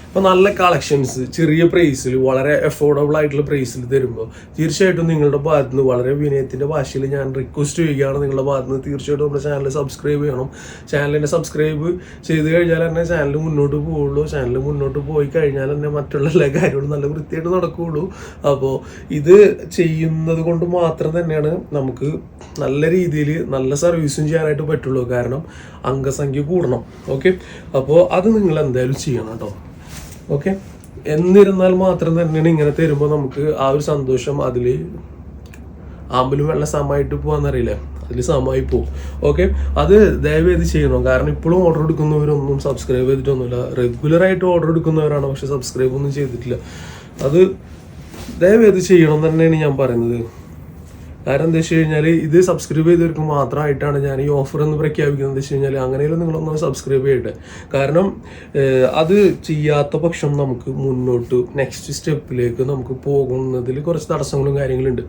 അപ്പോൾ നല്ല കളക്ഷൻസ് ചെറിയ പ്രൈസിൽ വളരെ അഫോർഡബിൾ ആയിട്ടുള്ള പ്രൈസിൽ തരുമ്പോൾ തീർച്ചയായിട്ടും നിങ്ങളുടെ ഭാഗത്ത് നിന്ന് വളരെ വിനയത്തിന്റെ ഭാഷയിൽ ഞാൻ റിക്വസ്റ്റ് ചെയ്യുകയാണ് നിങ്ങളുടെ ഭാഗത്ത് നിന്ന്. തീർച്ചയായിട്ടും നമ്മുടെ ചാനൽ സബ്സ്ക്രൈബ് ചെയ്യണം. ചാനലിനെ സബ്സ്ക്രൈബ് ചെയ്ത് കഴിഞ്ഞാൽ തന്നെ ചാനൽ മുന്നോട്ട് പോവുള്ളൂ. ചാനൽ മുന്നോട്ട് പോയി കഴിഞ്ഞാൽ തന്നെ മറ്റുള്ള എല്ലാ കാര്യങ്ങളും നല്ല വൃത്തിയായിട്ട് നടക്കുകയുള്ളൂ അപ്പോൾ ഇത് ചെയ്യുന്നത് കൊണ്ട് മാത്രം തന്നെയാണ് നമുക്ക് നല്ല രീതിയിൽ നല്ല സർവീസും ചെയ്യാനായിട്ട് പറ്റുള്ളൂ. കാരണം അംഗസംഖ്യ കൂടണം. ഓക്കെ അപ്പോൾ അത് നിങ്ങൾ എന്തായാലും ചെയ്യണം കേട്ടോ. ഓക്കെ എന്നിരുന്നാൽ മാത്രം തന്നെയാണ് ഇങ്ങനെ തരുമ്പോൾ നമുക്ക് ആ ഒരു സന്തോഷം അതിൽ ആമ്പലും വെള്ളം സമമായിട്ട് പോകാന്നറിയില്ലേ അതിൽ സമമായി പോകും ഓക്കെ അത് ദയവേത് ചെയ്യണം. കാരണം ഇപ്പോഴും ഓർഡർ എടുക്കുന്നവരൊന്നും സബ്സ്ക്രൈബ് ചെയ്തിട്ടൊന്നുമില്ല. റെഗുലറായിട്ട് ഓർഡർ എടുക്കുന്നവരാണ്. പക്ഷെ സബ്സ്ക്രൈബ് ഒന്നും ചെയ്തിട്ടില്ല. അത് ദയവേത് ചെയ്യണം തന്നെയാണ് ഞാൻ പറയുന്നത്. കാരണം എന്താ വെച്ച് കഴിഞ്ഞാൽ ഇത് സബ്സ്ക്രൈബ് ചെയ്തവർക്ക് മാത്രമായിട്ടാണ് ഞാൻ ഈ ഓഫർ എന്ന് പ്രഖ്യാപിക്കുന്നത്. വെച്ച് കഴിഞ്ഞാൽ അങ്ങനെയും നിങ്ങളൊന്ന് സബ്സ്ക്രൈബ് ചെയ്യട്ടെ. കാരണം അത് ചെയ്യാത്ത പക്ഷം നമുക്ക് മുന്നോട്ട് നെക്സ്റ്റ് സ്റ്റെപ്പിലേക്ക് നമുക്ക് പോകുന്നതിൽ കുറച്ച് തടസ്സങ്ങളും കാര്യങ്ങളുണ്ട്.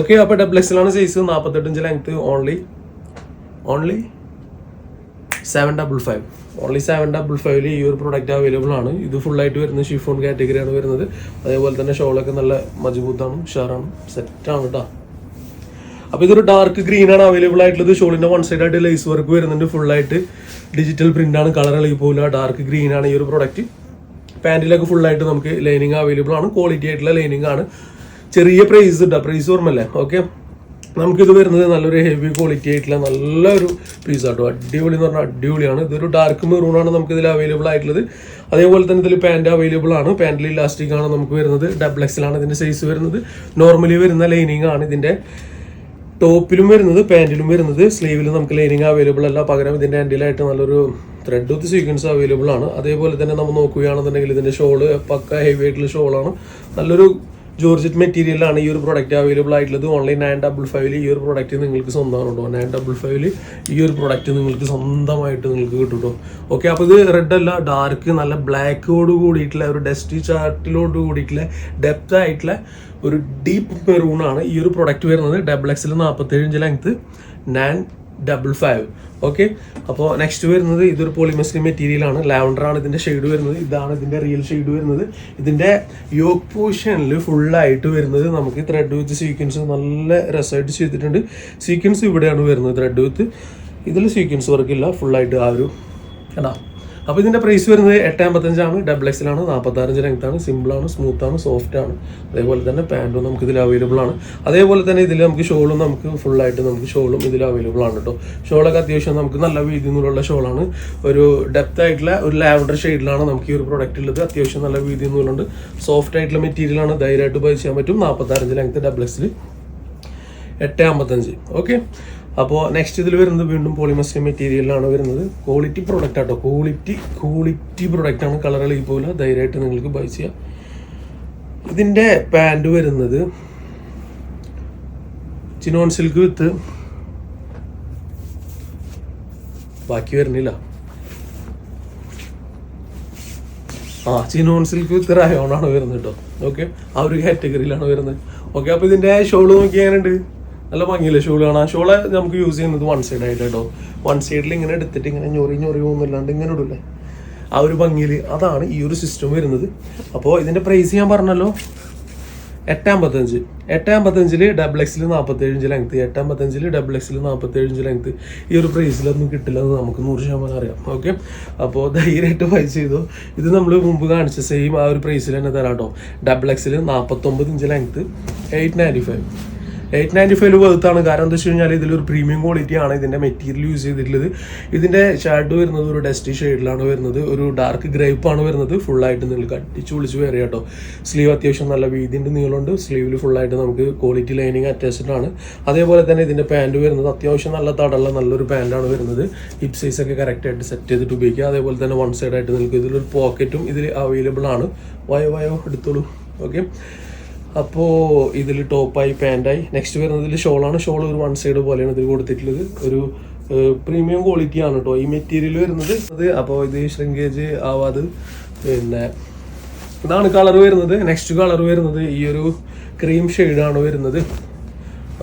ഓക്കെ അപ്പോൾ ഡബിൾ എക്സിലാണ് size നാൽപ്പത്തെട്ടഞ്ച് length only only seven double five only seven double ഫൈവിൽ ഈ ഒരു പ്രൊഡക്റ്റ് അവൈലബിൾ ആണ്. ഇത് ഫുൾ ആയിട്ട് വരുന്ന ഷിഫോൺ കാറ്റഗറിയാണ് വരുന്നത്. അതേപോലെ തന്നെ ഷോളൊക്കെ നല്ല മജബൂത്താണ് ഉഷാറാണ്. സെറ്റാണ് കേട്ടോ അപ്പോൾ ഇതൊരു ഡാർക്ക് ഗ്രീൻ ആണ് അവൈലബിൾ ആയിട്ടുള്ളത്. ഷോളിന്റെ വൺ സൈഡ് ആയിട്ട് ലൈസ് വർക്ക് വരുന്നുണ്ട് ഫുൾ ആയിട്ട്. ഡിജിറ്റൽ പ്രിന്റ് ആണ് കളർ ഇളകി പോകില്ല ഡാർക്ക് ഗ്രീൻ ആണ് ഈ ഒരു പ്രൊഡക്റ്റ് പാന്റിലൊക്കെ ഫുൾ ആയിട്ട് നമുക്ക് ലൈനിങ് അവൈലബിൾ ആണ്. ക്വാളിറ്റി ആയിട്ടുള്ള ലൈനിങ് ആണ്. ചെറിയ പ്രൈസ് ഇട്ടാ പ്രൈസ് ഓർമ്മല്ലേ ഓക്കെ നമുക്കിത് വരുന്നത് നല്ലൊരു ഹെവി ക്വാളിറ്റി ആയിട്ടുള്ള നല്ലൊരു പീസ് ആട്ടോ അടിപൊളി എന്ന് പറഞ്ഞാൽ അടിപൊളിയാണ്. ഇതൊരു ഡാർക്ക് മെറൂൺ ആണ് നമുക്ക് ഇതിൽ അവൈലബിൾ ആയിട്ടുള്ളത്. അതേപോലെ തന്നെ ഇതിൽ പാന്റ് അവൈലബിൾ ആണ്. പാന്റിൽ ഇലാസ്റ്റിക് ആണ് നമുക്ക് വരുന്നത്. ഡബിൾ എക്സിലാണ് ഇതിന്റെ സൈസ് വരുന്നത്. നോർമലി വരുന്ന ലൈനിങ് ആണ് ഇതിന്റെ ടോപ്പിലും വരുന്നത് പാന്റിലും വരുന്നത് സ്ലീവിൽ നമുക്ക് ലൈനിങ് അവൈലബിൾ അല്ല. പകരം ഇതിന്റെ ആൻഡിലായിട്ട് നല്ലൊരു ത്രെഡ് വിത്ത് സീക്വൻസ് അവൈലബിൾ ആണ്. അതേപോലെ തന്നെ നമ്മൾ നോക്കുകയാണെന്നുണ്ടെങ്കിൽ ഇതിന്റെ ഷോൾ പക്ക ഹെവി ആയിട്ടുള്ള ഷോളാണ് നല്ലൊരു ജോർജറ്റ് മെറ്റീരിയലാണ് ഈ ഒരു പ്രോഡക്റ്റ് അവൈലബിൾ ആയിട്ടുള്ളത്. ഓൺലൈൻ നയൻ ഡബിൾ ഫൈവിൽ ഈ ഒരു പ്രോഡക്റ്റ് നിങ്ങൾക്ക് സ്വന്തമാണ് കേട്ടോ നയൻ ഡബിൾ ഫൈവിൽ ഈ ഒരു പ്രോഡക്റ്റ് നിങ്ങൾക്ക് സ്വന്തമായിട്ട് നിങ്ങൾക്ക് കിട്ടും കേട്ടോ ഓക്കെ അപ്പോൾ ഇത് റെഡ് അല്ല ഡാർക്ക് നല്ല ബ്ലാക്കോട് കൂടിയിട്ടുള്ള ഒരു ഡസ്റ്റി ചാർട്ടിലോട് കൂടിയിട്ടുള്ള ഡെപ്ത് ആയിട്ടുള്ള ഒരു ഡീപ്പ് മെറൂൺ ആണ് ഈ ഒരു പ്രോഡക്റ്റ് വരുന്നത്. ഡബിൾ എക്സിൽ നാൽപ്പത്തേഴ് inch length nine double five okay അപ്പോൾ നെക്സ്റ്റ് വരുന്നത് ഇതൊരു പോളിമെസ്ലി മെറ്റീരിയൽ ആണ്. ഇതിന്റെ ഷെയ്ഡ് വരുന്നത്. ഇതാണ് ഇതിന്റെ റിയൽ ഷെയ്ഡ് വരുന്നത്. ഇതിന്റെ യോക്ക് പൊസിഷനിൽ ഫുള്ളായിട്ട് വരുന്നത് നമുക്ക് ത്രെഡ് വിത്ത് സീക്വൻസ് നല്ല രസമായിട്ട് ചെയ്തിട്ടുണ്ട്. സീക്വൻസ് ഇവിടെയാണ് വരുന്നത് ത്രെഡ് വിത്ത് ഇതിൽ സീക്വൻസ് വർക്കില്ല ഫുള്ളായിട്ട് ആ ഒരു കണ്ടാ? അപ്പോൾ ഇതിന്റെ പ്രൈസ് വരുന്നത് എട്ട് അമ്പത്തഞ്ചാണ് ഡബിൾ എക്സിലാണ് നാൽപ്പത്താറഞ്ച് ലെങ്ത്താണ് സിമ്പിളാണ് സ്മൂത്താണ് സോഫ്റ്റ് ആണ് അതേപോലെ തന്നെ പാന്റും നമുക്ക് ഇതിൽ അവൈലബിൾ ആണ്. അതേപോലെ തന്നെ ഇതിൽ നമുക്ക് ഷോളും നമുക്ക് ഫുള്ളായിട്ട് നമുക്ക് ഷോളും ഇതിൽ അവൈലബിൾ ആണ് കേട്ടോ ഷോളൊക്കെ അത്യാവശ്യം നമുക്ക് നല്ല വീതി നൂലുള്ള ഷോളാണ് ഒരു ഡെപ്ത് ആയിട്ടുള്ള ഒരു ലാവൻഡർ ഷെയ്ഡിലാണ് നമുക്ക് ഈ ഒരു പ്രൊഡക്റ്റ് ഉള്ളത്. അത്യാവശ്യം നല്ല വീതി നൂലുണ്ട് സോഫ്റ്റ് ആയിട്ടുള്ള മെറ്റീരിയലാണ് ധൈര്യമായിട്ട് ബൈ ചെയ്യാൻ പറ്റും. നാൽപ്പത്താറഞ്ച് ലെങ്ത് ഡബിൾ എക്സിൽ എട്ട് അമ്പത്തഞ്ച് ഓക്കെ അപ്പോൾ നെക്സ്റ്റ് ഇതിൽ വരുന്നത് വീണ്ടും പോളിമസ്റ്റർ മെറ്റീരിയലാണ് വരുന്നത്. ക്വാളിറ്റി പ്രൊഡക്റ്റ് ആട്ടോ. ക്വാളിറ്റി ക്വാളിറ്റി പ്രോഡക്റ്റ് ആണ് കളർ ഇളകി പോലെ ധൈര്യമായിട്ട് നിങ്ങൾക്ക് ബൈ ചെയ്യാം. ഇതിന്റെ പാന്റ് വരുന്നത് ചിനോൺ സിൽക്ക് വിത്ത് ബാക്കി വരുന്നില്ല. ആ ചിനോൺ സിൽക്ക് വിത്ത് റയോണാണ് വരുന്നത് കേട്ടോ ഓക്കെ ആ ഒരു കാറ്റഗറിയിലാണ് വരുന്നത്. ഓക്കെ അപ്പോൾ ഇതിന്റെ ഷോൾ നോക്കി നല്ല ഭംഗിയില്ല ഷോൾ കാണാൻ? ഷോൾ നമുക്ക് യൂസ് ചെയ്യുന്നത് വൺ സൈഡ് ആയിട്ട് കേട്ടോ വൺ സൈഡിൽ ഇങ്ങനെ എടുത്തിട്ട് ഇങ്ങനെ ഞൊറി ഞൊറി പോകുന്നില്ലാണ്ട് ഇങ്ങനെ ഇടൂല്ലേ ആ ഒരു ഭംഗിയിൽ അതാണ് ഈ ഒരു സിസ്റ്റം വരുന്നത്. അപ്പോൾ ഇതിന്റെ പ്രൈസ് ഞാൻ പറഞ്ഞല്ലോ. എട്ടാമ്പത്തഞ്ച്. എട്ടാമ്പത്തഞ്ചിൽ ഡബിൾ എക്സിൽ നാൽപ്പത്തേഴ് ഇഞ്ച് ലെങ്ത് എട്ടാമ്പത്തഞ്ചിൽ ഡബിൾ എക്സിൽ നാൽപ്പത്തേഴ് ഇഞ്ച് ലെങ്ത് ഈ ഒരു പ്രൈസിലൊന്നും കിട്ടില്ല എന്ന് നമുക്ക് നൂറ് ശതമാനം അറിയാം. ഓക്കെ അപ്പോൾ ധൈര്യമായിട്ട് ബൈ ചെയ്തു. ഇത് നമ്മൾ മുമ്പ് കാണിച്ച സെയിം ആ ഒരു പ്രൈസിൽ തന്നെ തരാം കേട്ടോ ഡബിൾ എക്സിൽ നാൽപ്പത്തൊമ്പത് inch length eight ninety five eight ninety five വെറുത്താണ് കാരണം എന്താ വെച്ച് കഴിഞ്ഞാൽ ഇതിലൊരു പ്രീമിയം ക്വാളിറ്റി ആണ് ഇതിന്റെ മെറ്റീരിയൽ യൂസ് ചെയ്തിട്ടുള്ളത്. ഇതിന്റെ ഷാഡോ വരുന്നത് ഒരു ഡസ്റ്റി ഷെയ്ഡിലാണ് വരുന്നത്. ഒരു ഡാർക്ക് ഗ്രേപ്പ് ആണ് വരുന്നത്. ഫുള്ളായിട്ട് നിങ്ങൾക്ക് കട്ടിച്ച് വിളിച്ച് വേറെ കേട്ടോ സ്ലീവ് അത്യാവശ്യം നല്ല വീതിന്റെ നീളമുണ്ട്. സ്ലീവിൽ ഫുള്ളായിട്ട് നമുക്ക് ക്വാളിറ്റി ലൈനിങ് അറ്റാച്ച്ഡ് ആണ്. അതേപോലെ തന്നെ ഇതിന്റെ പാന്റ് വരുന്നത് അത്യാവശ്യം നല്ല തടള്ള നല്ലൊരു പാന്റാണ് വരുന്നത്. ഹിപ് സൈസ് ഒക്കെ കറക്റ്റായിട്ട് സെറ്റ് ചെയ്തിട്ട് ഉപയോഗിക്കുക. അതേപോലെ തന്നെ വൺ സൈഡായിട്ട് നിങ്ങൾക്ക് ഇതിലൊരു പോക്കറ്റും ഇതിൽ അവൈലബിൾ ആണ്. വയോ വയോ എടുത്തോളൂ. ഓക്കെ അപ്പോൾ ഇതിൽ ടോപ്പായി പാന്റായി നെക്സ്റ്റ് വരുന്നതിൽ ഷോളാണ്. ഷോൾ ഒരു വൺ സൈഡ് പോലെയാണ് ഇതിൽ കൊടുത്തിട്ടുള്ളത്. ഒരു പ്രീമിയം ക്വാളിറ്റി ആണ് കേട്ടോ ഈ മെറ്റീരിയൽ വരുന്നത്. അത് അപ്പോൾ ഇത് ഷ്രിങ്കേജ് ആവാതെ. പിന്നെ ഇതാണ് കളർ വരുന്നത്. നെക്സ്റ്റ് കളർ വരുന്നത് ഈ ഒരു ക്രീം ഷെയ്ഡാണ് വരുന്നത്.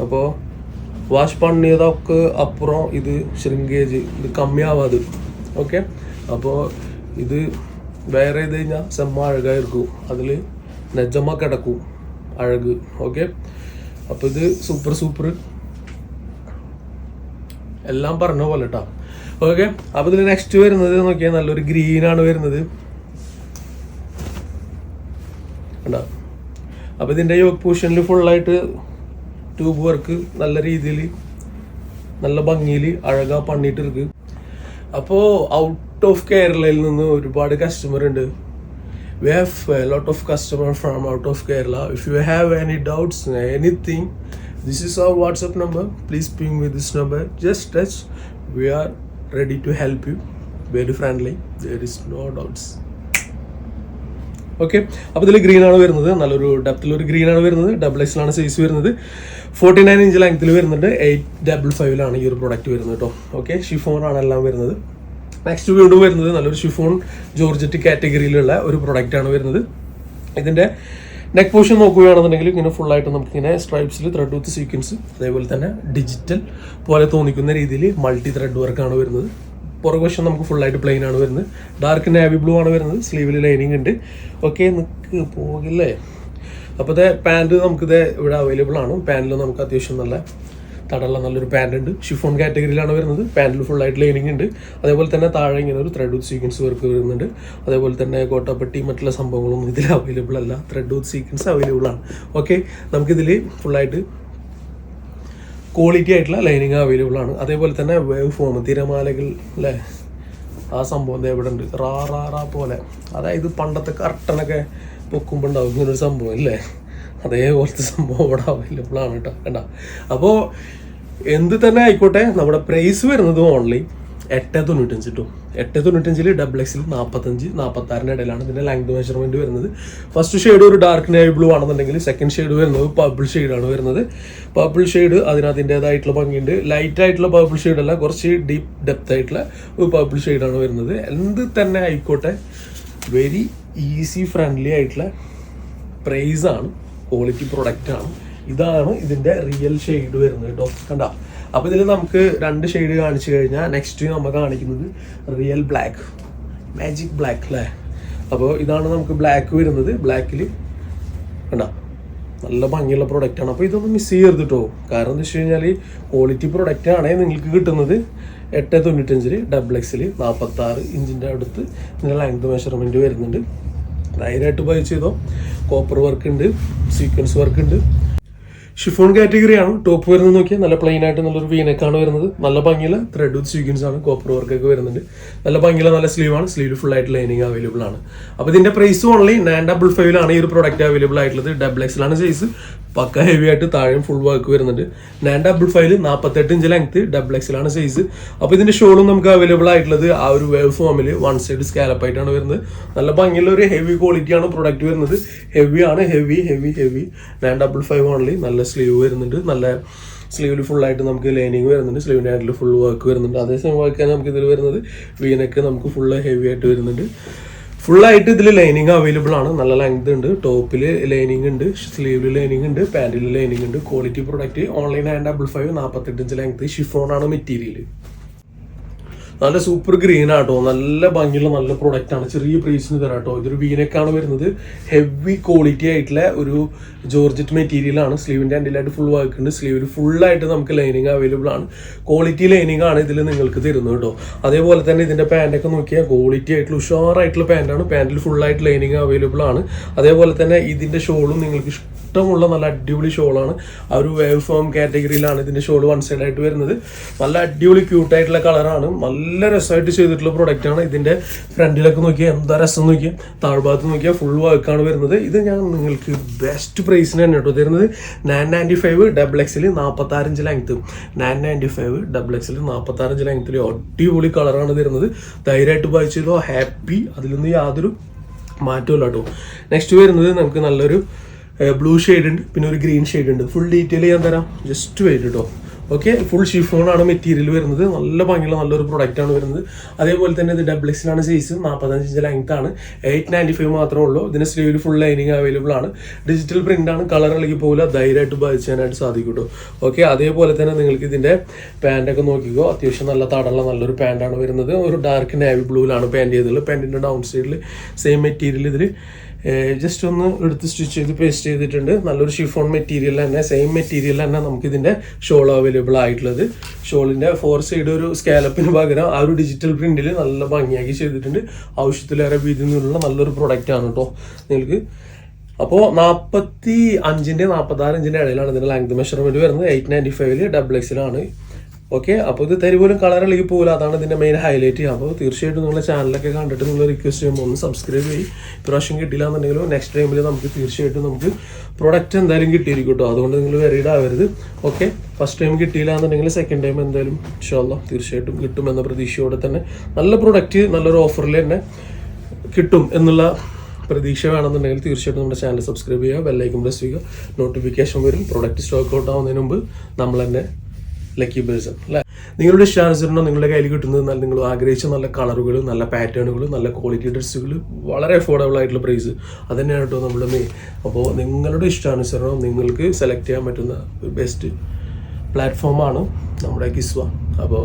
അപ്പോൾ വാഷ് പണിയതൊക്കെ അപ്പുറം ഇത് ഷ്രിങ്കേജ് ഇത് കമ്മിയാവാത്. ഓക്കെ അപ്പോൾ ഇത് വേറെ ചെയ്ത് കഴിഞ്ഞാൽ സെമ്മ അഴകായിരിക്കും. അതിൽ നെജമ്മ കിടക്കും. അഴക്. ഓക്കെ അപ്പൊ ഇത് സൂപ്പർ സൂപ്പർ എല്ലാം പറഞ്ഞ പോലെ കേട്ടോ ഓക്കെ അപ്പൊ ഇതിൽ നെക്സ്റ്റ് വരുന്നത് നോക്കിയാൽ നല്ലൊരു ഗ്രീൻ ആണ് വരുന്നത്. അപ്പൊ ഇതിന്റെ ഇതിന്റെ യോഗ പൊസിഷനിൽ ഫുള്ളായിട്ട് ട്യൂബ് വർക്ക് നല്ല രീതിയിൽ നല്ല ഭംഗിയിൽ അഴകാ പണിയിട്ടിരിക്കും അപ്പോ ഔട്ട് ഓഫ് കേരളയിൽ നിന്ന് ഒരുപാട് കസ്റ്റമർ ഉണ്ട് we a lot of customer from out of kerala if you have any doubts anything this is our whatsapp number please ping me this number just touch we are ready to help you very friendly there is no doubts okay അപ്പോൾ ഇതിൽ green ആണ് വരുന്നത് നല്ലൊരു ഡെപ്തിൽ ഒരു green ആണ് വരുന്നത് double എക്സിലാണ് size വരുന്നത് ഫോർട്ടി നയൻ ഇഞ്ച് ലെങ്ത്തിൽ വരുന്നുണ്ട് എയ്റ്റ് ഡബിൾ ഫൈവിലാണ് ഈ ഒരു പ്രൊഡക്റ്റ് വരുന്നത് കേട്ടോ ഓക്കെ ഷിഫോൺ എല്ലാം വരുന്നത് നെക്സ്റ്റ് വീണ്ടും വരുന്നത് നല്ലൊരു ഷിഫോൺ ജോർജറ്റ് കാറ്റഗറിയിലുള്ള ഒരു പ്രൊഡക്റ്റ് ആണ് വരുന്നത്. ഇതിന്റെ നെക്ക് പോർഷൻ നോക്കുകയാണെന്നുണ്ടെങ്കിൽ ഇങ്ങനെ ഫുള്ളായിട്ട് നമുക്കിങ്ങനെ സ്ട്രൈപ്സിൽ ത്രെഡ് വിത്ത് സീക്വൻസ് അതേപോലെ തന്നെ ഡിജിറ്റൽ പോലെ തോന്നിക്കുന്ന രീതിയിൽ മൾട്ടി ത്രെഡ് വർക്കാണ് വരുന്നത്. പുറകുവശം നമുക്ക് ഫുള്ളായിട്ട് പ്ലെയിൻ ആണ് വരുന്നത്. ഡാർക്ക് നാവി ബ്ലൂ ആണ് വരുന്നത്. സ്ലീവിൽ ലൈനിങ് ഉണ്ട്. ഓക്കെ നിൽക്ക് പോകില്ലേ? അപ്പോൾ ഇതേ പാന്റ് നമുക്കിത് ഇവിടെ അവൈലബിൾ ആണ്. പാന്റിൽ നമുക്ക് അത്യാവശ്യം നല്ല തടള്ള നല്ലൊരു പാന്റ് ഉണ്ട്. ഷിഫോൺ കാറ്റഗറിയിലാണ് വരുന്നത്. പാന്റിൽ ആയിട്ട് ലൈനിങ് ഉണ്ട്. അതേപോലെ തന്നെ താഴെ ഇങ്ങനെ ഒരു ത്രെഡ് വിത്ത് സീക്വൻസ് വർക്ക് വരുന്നുണ്ട്. അതേപോലെ തന്നെ കോട്ടപ്പട്ടി മറ്റുള്ള സംഭവങ്ങളൊന്നും ഇതിൽ അവൈലബിൾ അല്ല. ത്രെഡ് വിത്ത് സീക്വൻസ് അവൈലബിൾ ആണ്. ഓക്കെ നമുക്കിതിൽ ഫുള്ളായിട്ട് ക്വാളിറ്റി ആയിട്ടുള്ള ലൈനിങ് അവൈലബിൾ ആണ്. അതേപോലെ തന്നെ വേവ് ഫോം തിരമാലകൾ അല്ലേ ആ സംഭവം ദേ ഇവിടെ ഉണ്ട്. റാ റാ റാ പോലെ. അതായത് പണ്ടത്തെ കർട്ടനൊക്കെ പൊക്കുമ്പോൾ ഉണ്ടാവും ഇങ്ങനൊരു സംഭവം അല്ലേ? അതേപോലത്തെ സംഭവം ഇവിടെ അവൈലബിൾ ആണ് കേട്ടോ. കേട്ടോ അപ്പോൾ എന്ത് തന്നെ ആയിക്കോട്ടെ നമ്മുടെ പ്രൈസ് വരുന്നത് ഓൺലി എട്ട് തൊണ്ണൂറ്റഞ്ച് കിട്ടും എട്ട് തൊണ്ണൂറ്റഞ്ചിൽ ഡബിൾ എക്സിൽ നാൽപ്പത്തഞ്ച് നാൽപ്പത്താറിന്റെ ഇടയിലാണ് ഇതിന്റെ ലെങ്ത് മെഷർമെന്റ് വരുന്നത്. ഫസ്റ്റ് ഷെയ്ഡ് ഒരു ഡാർക്ക് നേവി ബ്ലൂ ആണെന്നുണ്ടെങ്കിൽ സെക്കൻഡ് ഷെയ്ഡ് വരുന്നത് പർപ്പിൾ ഷെയ്ഡാണ് വരുന്നത്. പർപ്പിൾ ഷെയ്ഡ് അതിനതിന്റേതായിട്ടുള്ള ഭംഗിയുണ്ട്. ലൈറ്റ് ആയിട്ടുള്ള പർപ്പിൾ ഷെയ്ഡ് അല്ല കുറച്ച് ഡീപ്പ് ഡെപ്ത് ആയിട്ടുള്ള ഒരു പർപ്പിൾ ഷെയ്ഡാണ് വരുന്നത്. എന്ത് തന്നെ ആയിക്കോട്ടെ വെരി ഈസി ഫ്രണ്ട്ലി ആയിട്ടുള്ള പ്രൈസാണ് ക്വാളിറ്റി പ്രൊഡക്റ്റാണ് ഇതാണ് ഇതിന്റെ റിയൽ ഷെയ്ഡ് വരുന്നത് കേട്ടോ. കണ്ട? അപ്പൊ ഇതിൽ നമുക്ക് രണ്ട് ഷെയ്ഡ് കാണിച്ചു കഴിഞ്ഞാൽ നെക്സ്റ്റ് നമ്മൾ കാണിക്കുന്നത് റിയൽ ബ്ലാക്ക് മാജിക് ബ്ലാക്ക് അല്ലേ അപ്പോൾ ഇതാണ് നമുക്ക് ബ്ലാക്ക് വരുന്നത്. ബ്ലാക്കിൽ കണ്ട? നല്ല ഭംഗിയുള്ള പ്രൊഡക്റ്റ് ആണ്. അപ്പോൾ ഇതൊന്നും മിസ് ചെയ്യരുത് കേട്ടോ കാരണം എന്താ വെച്ച് കഴിഞ്ഞാൽ ക്വാളിറ്റി പ്രൊഡക്റ്റ് ആണേ നിങ്ങൾക്ക് കിട്ടുന്നത്. എട്ട് തൊണ്ണൂറ്റഞ്ചിൽ ഡബിൾ എക്സിൽ നാൽപ്പത്തി ആറ് ഇഞ്ചിന്റെ അടുത്ത് ഇതിന്റെ ലെങ്ത് മെഷർമെന്റ് വരുന്നുണ്ട്. ധൈര്യമായിട്ട് ബൈ ചെയ്തോ. കോപ്പർ വർക്ക് ഉണ്ട് സീക്വൻസ് വർക്ക് ഉണ്ട്. ഷിഫോൺ കാറ്റഗറിയാണ്. ടോപ്പ് വരുന്നത് നോക്കിയാൽ നല്ല പ്ലെയിൻ ആയിട്ട് നല്ലൊരു വീനക്കാണ് വരുന്നത്. നല്ല ഭംഗിയുള്ള ത്രെഡ് വിത്ത് സ്വീക്വൻസ് ആണ് കോപ്പർ വർക്ക് ഒക്കെ വരുന്നുണ്ട്. നല്ല ഭംഗിയുള്ള നല്ല സ്ലീവ് ആണ്. സ്ലീവ് ഫുൾ ആയിട്ട് ലൈനിങ് അവൈലബിൾ ആണ്. അപ്പോൾ ഇതിന്റെ പ്രൈസ് ഓൺലി നയൻ ഡബിൾ ഫൈവിലാണ് ഈ ഒരു പ്രോഡക്റ്റ് അവൈലബിൾ ആയിട്ടുള്ളത്. ഡബിൾ എക്സിലാണ് സൈസ് പക്ക ഹെവി ആയിട്ട് താഴെയും ഫുൾ വർക്ക് വരുന്നുണ്ട്. നയൻ ഡബിൾ ഫൈവ് നാൽപ്പത്തെട്ട് ഇഞ്ച് ലെങ്ത് ഡബിൾ എക്സിലാണ് സൈസ് അപ്പോൾ ഇതിന്റെ ഷോളും നമുക്ക് അവൈലബിൾ ആയിട്ടുള്ളത് ആ ഒരു വേവ് ഫോമിൽ വൺ സൈഡ് സ്കാലപ്പ് ആയിട്ടാണ് വരുന്നത്. നല്ല ഭംഗിയുള്ള ഒരു ഹെവി ക്വാളിറ്റി ആണ് പ്രൊഡക്റ്റ് വരുന്നത്. ഹെവി ആണ് heavy heavy heavy nine double five only നല്ല സ്ലീവ് വരുന്നുണ്ട്. നല്ല സ്ലീവിൽ ഫുൾ ആയിട്ട് നമുക്ക് ലൈനിങ് വരുന്നുണ്ട്. സ്ലീവിന്റെ ആയിട്ട് ഫുൾ വർക്ക് വരുന്നുണ്ട്. അതേസമയം വർക്ക് നമുക്ക് ഇതിൽ വരുന്നത് വീനൊക്കെ നമുക്ക് ഫുള്ള് ഹെവി ആയിട്ട് വരുന്നുണ്ട്. ഫുൾ ആയിട്ട് ഇതിൽ ലൈനിങ് അവൈലബിൾ ആണ്. നല്ല ലെങ്ത് ഉണ്ട്. ടോപ്പിൽ ലൈനിങ് ഉണ്ട്. സ്ലീവിൽ ലൈനിങ് ഉണ്ട്. പാന്റിൽ ലൈനിങ് ഉണ്ട്. Quality product online and double five നാൽപ്പത്തെട്ട് ഇഞ്ച് ലെങ്ത് ഷിഫോൺ ആണ് മെറ്റീരിയൽ നല്ല സൂപ്പർ ഗ്രീൻ ആട്ടോ. നല്ല ഭംഗിയുള്ള നല്ല പ്രൊഡക്റ്റ് ആണ്. ചെറിയ പ്രൈസിന് തരാം കേട്ടോ ഇതൊരു വീനക്കാണ് വരുന്നത്. ഹെവി ക്വാളിറ്റി ആയിട്ടുള്ള ഒരു ജോർജറ്റ് മെറ്റീരിയൽ ആണ്. സ്ലീവിന്റെ അണ്ടിലായിട്ട് ഫുൾ വർക്ക് ഉണ്ട്. സ്ലീവിൽ ഫുൾ ആയിട്ട് നമുക്ക് ലൈനിങ് അവൈലബിൾ ആണ്. ക്വാളിറ്റി ലൈനിങ് ആണ് ഇതിൽ നിങ്ങൾക്ക് തരുന്നത് കേട്ടോ അതേപോലെ തന്നെ ഇതിന്റെ പാന്റൊക്കെ നോക്കിയാൽ ക്വാളിറ്റി ആയിട്ടുള്ള ഉഷാറായിട്ടുള്ള പാന്റാണ് പാന്റിൽ ഫുൾ ആയിട്ട് ലൈനിങ് അവൈലബിൾ ആണ്. അതേപോലെ തന്നെ ഇതിന്റെ ഷോളും നിങ്ങൾക്ക് ഇഷ്ടമുള്ള നല്ല അടിപൊളി ഷോളാണ്. ആ ഒരു വേവ് ഫോം കാറ്റഗറിയിലാണ് ഇതിന്റെ ഷോൾ വൺ സൈഡ് ആയിട്ട് വരുന്നത്. നല്ല അടിപൊളി ക്യൂട്ടായിട്ടുള്ള കളറാണ് നല്ല രസമായിട്ട് ചെയ്തിട്ടുള്ള പ്രൊഡക്റ്റാണ് ഇതിന്റെ ഫ്രണ്ടിലൊക്കെ നോക്കിയാൽ എന്താ രസം നോക്കിയാൽ താഴ്ഭാഗത്ത് നോക്കിയാൽ ഫുൾ വർക്കാണ് വരുന്നത്. ഇത് ഞാൻ നിങ്ങൾക്ക് ബെസ്റ്റ് പ്രൈസിന് തന്നെ കേട്ടോ തരുന്നത്. നയൻ നയന്റി ഫൈവ് ഡബിൾ എക്സിൽ നാൽപ്പത്താറഞ്ച് length length nine ninety five double എക്സിൽ നാൽപ്പത്താറഞ്ച് ലെങ്ത്തിൽ അടിപൊളി കളറാണ് തരുന്നത്. ധൈര്യമായിട്ട് വായിച്ചതോ ഹാപ്പി അതിലൊന്നും യാതൊരു മാറ്റമില്ല കേട്ടോ നെക്സ്റ്റ് വരുന്നത് നമുക്ക് നല്ലൊരു ബ്ലൂ ഷെയ്ഡ് ഉണ്ട് പിന്നെ ഒരു ഗ്രീൻ ഷെയ്ഡ് ഉണ്ട്. ഫുൾ ഡീറ്റെയിൽ ഞാൻ തരാം. ജസ്റ്റ് വെയിറ്റ് കേട്ടോ ഓക്കെ ഫുൾ ഷിഫോണാണ് മെറ്റീരിയൽ വരുന്നത്. നല്ല ഭംഗിയുള്ള നല്ലൊരു പ്രൊഡക്റ്റ് ആണ് വരുന്നത്. അതേപോലെ തന്നെ ഇത് ഡബിൾ സൈസ് നാൽപ്പത്തഞ്ച് ഇഞ്ച് ലെങ്ത് ആണ്. എയ്റ്റ് നയന്റി ഫൈവ് മാത്രമേ ഉള്ളൂ. ഇതിന് സ്ലീവിൽ ഫുൾ ലൈനിങ് അവൈലബിൾ ആണ്. ഡിജിറ്റൽ പ്രിന്റ് ആണ്. കളർ ഇളകി പോകില്ല ധൈര്യമായിട്ട് ബാധിച്ചാനായിട്ട് സാധിക്കും കേട്ടോ ഓക്കെ അതേപോലെ തന്നെ നിങ്ങൾക്ക് ഇതിന്റെ പാന്റൊക്കെ നോക്കിക്കോ. അത്യാവശ്യം നല്ല തടള്ള നല്ലൊരു പാന്റാണ് വരുന്നത്. ഒരു ഡാർക്ക് നേവി ബ്ലൂവിലാണ് പാന്റ് ചെയ്തത്. പാന്റിന്റെ ഡൗൺ സൈഡിൽ സെയിം മെറ്റീരിയൽ ഇതിൽ ജസ്റ്റ് ഒന്ന് എടുത്ത് സ്റ്റിച്ച് ചെയ്ത് പേസ്റ്റ് ചെയ്തിട്ടുണ്ട്. നല്ലൊരു ഷിഫോൺ മെറ്റീരിയൽ തന്നെ സെയിം മെറ്റീരിയൽ തന്നെ നമുക്ക് ഇതിന്റെ ഷോൾ അവൈലബിൾ ആയിട്ടുള്ളത്. ഷോളിന്റെ ഫോർ സൈഡ് ഒരു സ്കാലപ്പിന് പകരം ആ ഒരു ഡിജിറ്റൽ പ്രിന്റിൽ നല്ല ഭംഗിയാക്കി ചെയ്തിട്ടുണ്ട്. ആവശ്യത്തിലേറെ വീതിയിൽ നിന്നുള്ള നല്ലൊരു പ്രൊഡക്റ്റ് ആണ് കേട്ടോ നിങ്ങൾക്ക്. അപ്പോൾ നാൽപ്പത്തി അഞ്ചിന്റെ നാൽപ്പത്താറ് ഇഞ്ചിന്റെ ഇടയിലാണ് ഇതിന്റെ ലെങ്ത് മെഷർമെന്റ് വരുന്നത് എയ്റ്റ് നയന്റി ഫൈവിൽ ഡബിൾ എക്സിലാണ് ഓക്കെ അപ്പോൾ ഇത് തരി പോലും കളർ ഇളകി പോകില്ല അതാണ് ഇതിന്റെ മെയിൻ ഹൈലൈറ്റ് അപ്പോൾ തീർച്ചയായിട്ടും നിങ്ങളുടെ ചാനലൊക്കെ കണ്ടിട്ട് നിങ്ങൾ റിക്വസ്റ്റ് ചെയ്യുമ്പോൾ ഒന്ന് സബ്സ്ക്രൈബ് ചെയ്യും. ഇപ്രാവശ്യം കിട്ടില്ല എന്നുണ്ടെങ്കിലും നെക്സ്റ്റ് ടൈമിൽ നമുക്ക് തീർച്ചയായിട്ടും നമുക്ക് പ്രൊഡക്റ്റ് എന്തായാലും കിട്ടിയിരിക്കും കേട്ടോ അതുകൊണ്ട് നിങ്ങൾ വെറീഡ് ഓക്കെ ഫസ്റ്റ് ടൈം കിട്ടിയില്ല എന്നുണ്ടെങ്കിൽ സെക്കൻഡ് ടൈം എന്തായാലും ഇൻഷാല്ല തീർച്ചയായിട്ടും കിട്ടുമെന്ന പ്രതീക്ഷയോടെ തന്നെ നല്ല പ്രൊഡക്റ്റ് നല്ലൊരു ഓഫറിൽ തന്നെ കിട്ടും എന്നുള്ള പ്രതീക്ഷ വേണമെന്നുണ്ടെങ്കിൽ തീർച്ചയായിട്ടും നമ്മുടെ ചാനൽ സബ്സ്ക്രൈബ് ചെയ്യുക. ബെല്ലൈക്കും പ്രസ് ചെയ്യുക. നോട്ടിഫിക്കേഷൻ വരും. പ്രൊഡക്റ്റ് സ്റ്റോക്ക് ഔട്ട് ആവുന്നതിന് മുമ്പ് നമ്മൾ തന്നെ ലക്കി ബേസ് അല്ലേ? നിങ്ങളുടെ ഇഷ്ടാനുസരണം നിങ്ങളുടെ കയ്യിൽ കിട്ടുന്നത് നല്ല നിങ്ങൾ ആഗ്രഹിച്ച നല്ല കളറുകൾ നല്ല പാറ്റേണുകൾ നല്ല ക്വാളിറ്റി ഡ്രസ്സുകൾ വളരെ അഫോർഡബിൾ ആയിട്ടുള്ള പ്രൈസ് അത് തന്നെയാണ് കേട്ടോ നമ്മുടെ മെയിൻ അപ്പോൾ നിങ്ങളുടെ ഇഷ്ടാനുസരണം നിങ്ങൾക്ക് സെലക്ട് ചെയ്യാൻ പറ്റുന്ന ബെസ്റ്റ് പ്ലാറ്റ്ഫോമാണ് നമ്മുടെ കിസ്വ. അപ്പോൾ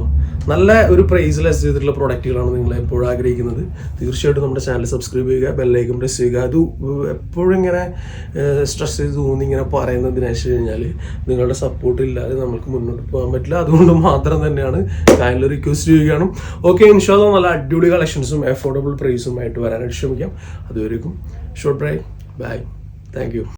നല്ല ഒരു പ്രൈസ്ലെസ് ചെയ്തിട്ടുള്ള പ്രോഡക്റ്റുകളാണ് നിങ്ങൾ എപ്പോഴും ആഗ്രഹിക്കുന്നത്. തീർച്ചയായിട്ടും നമ്മുടെ ചാനൽ സബ്സ്ക്രൈബ് ചെയ്യുക ബെല്ലൈക്കും പ്രസ് ചെയ്യുക. അത് എപ്പോഴും ഇങ്ങനെ സ്ട്രെസ് ചെയ്ത് തോന്നി ഇങ്ങനെ പറയുന്നതിന് വെച്ച് കഴിഞ്ഞാൽ നിങ്ങളുടെ സപ്പോർട്ട് ഇല്ലാതെ നമുക്ക് മുന്നോട്ട് പോകാൻ പറ്റില്ല. അതുകൊണ്ട് മാത്രം തന്നെയാണ് ചാനൽ റിക്വസ്റ്റ് ചെയ്യുകയാണ്. ഓക്കെ ഇൻഷാല്ല നല്ല അടിപൊളി കളക്ഷൻസും അഫോർഡബിൾ പ്രൈസും ആയിട്ട് വരാനായിട്ട് ശ്രമിക്കാം. അതുവരെയും ഷോർട്ട് ബ്രൈ ബൈ താങ്ക്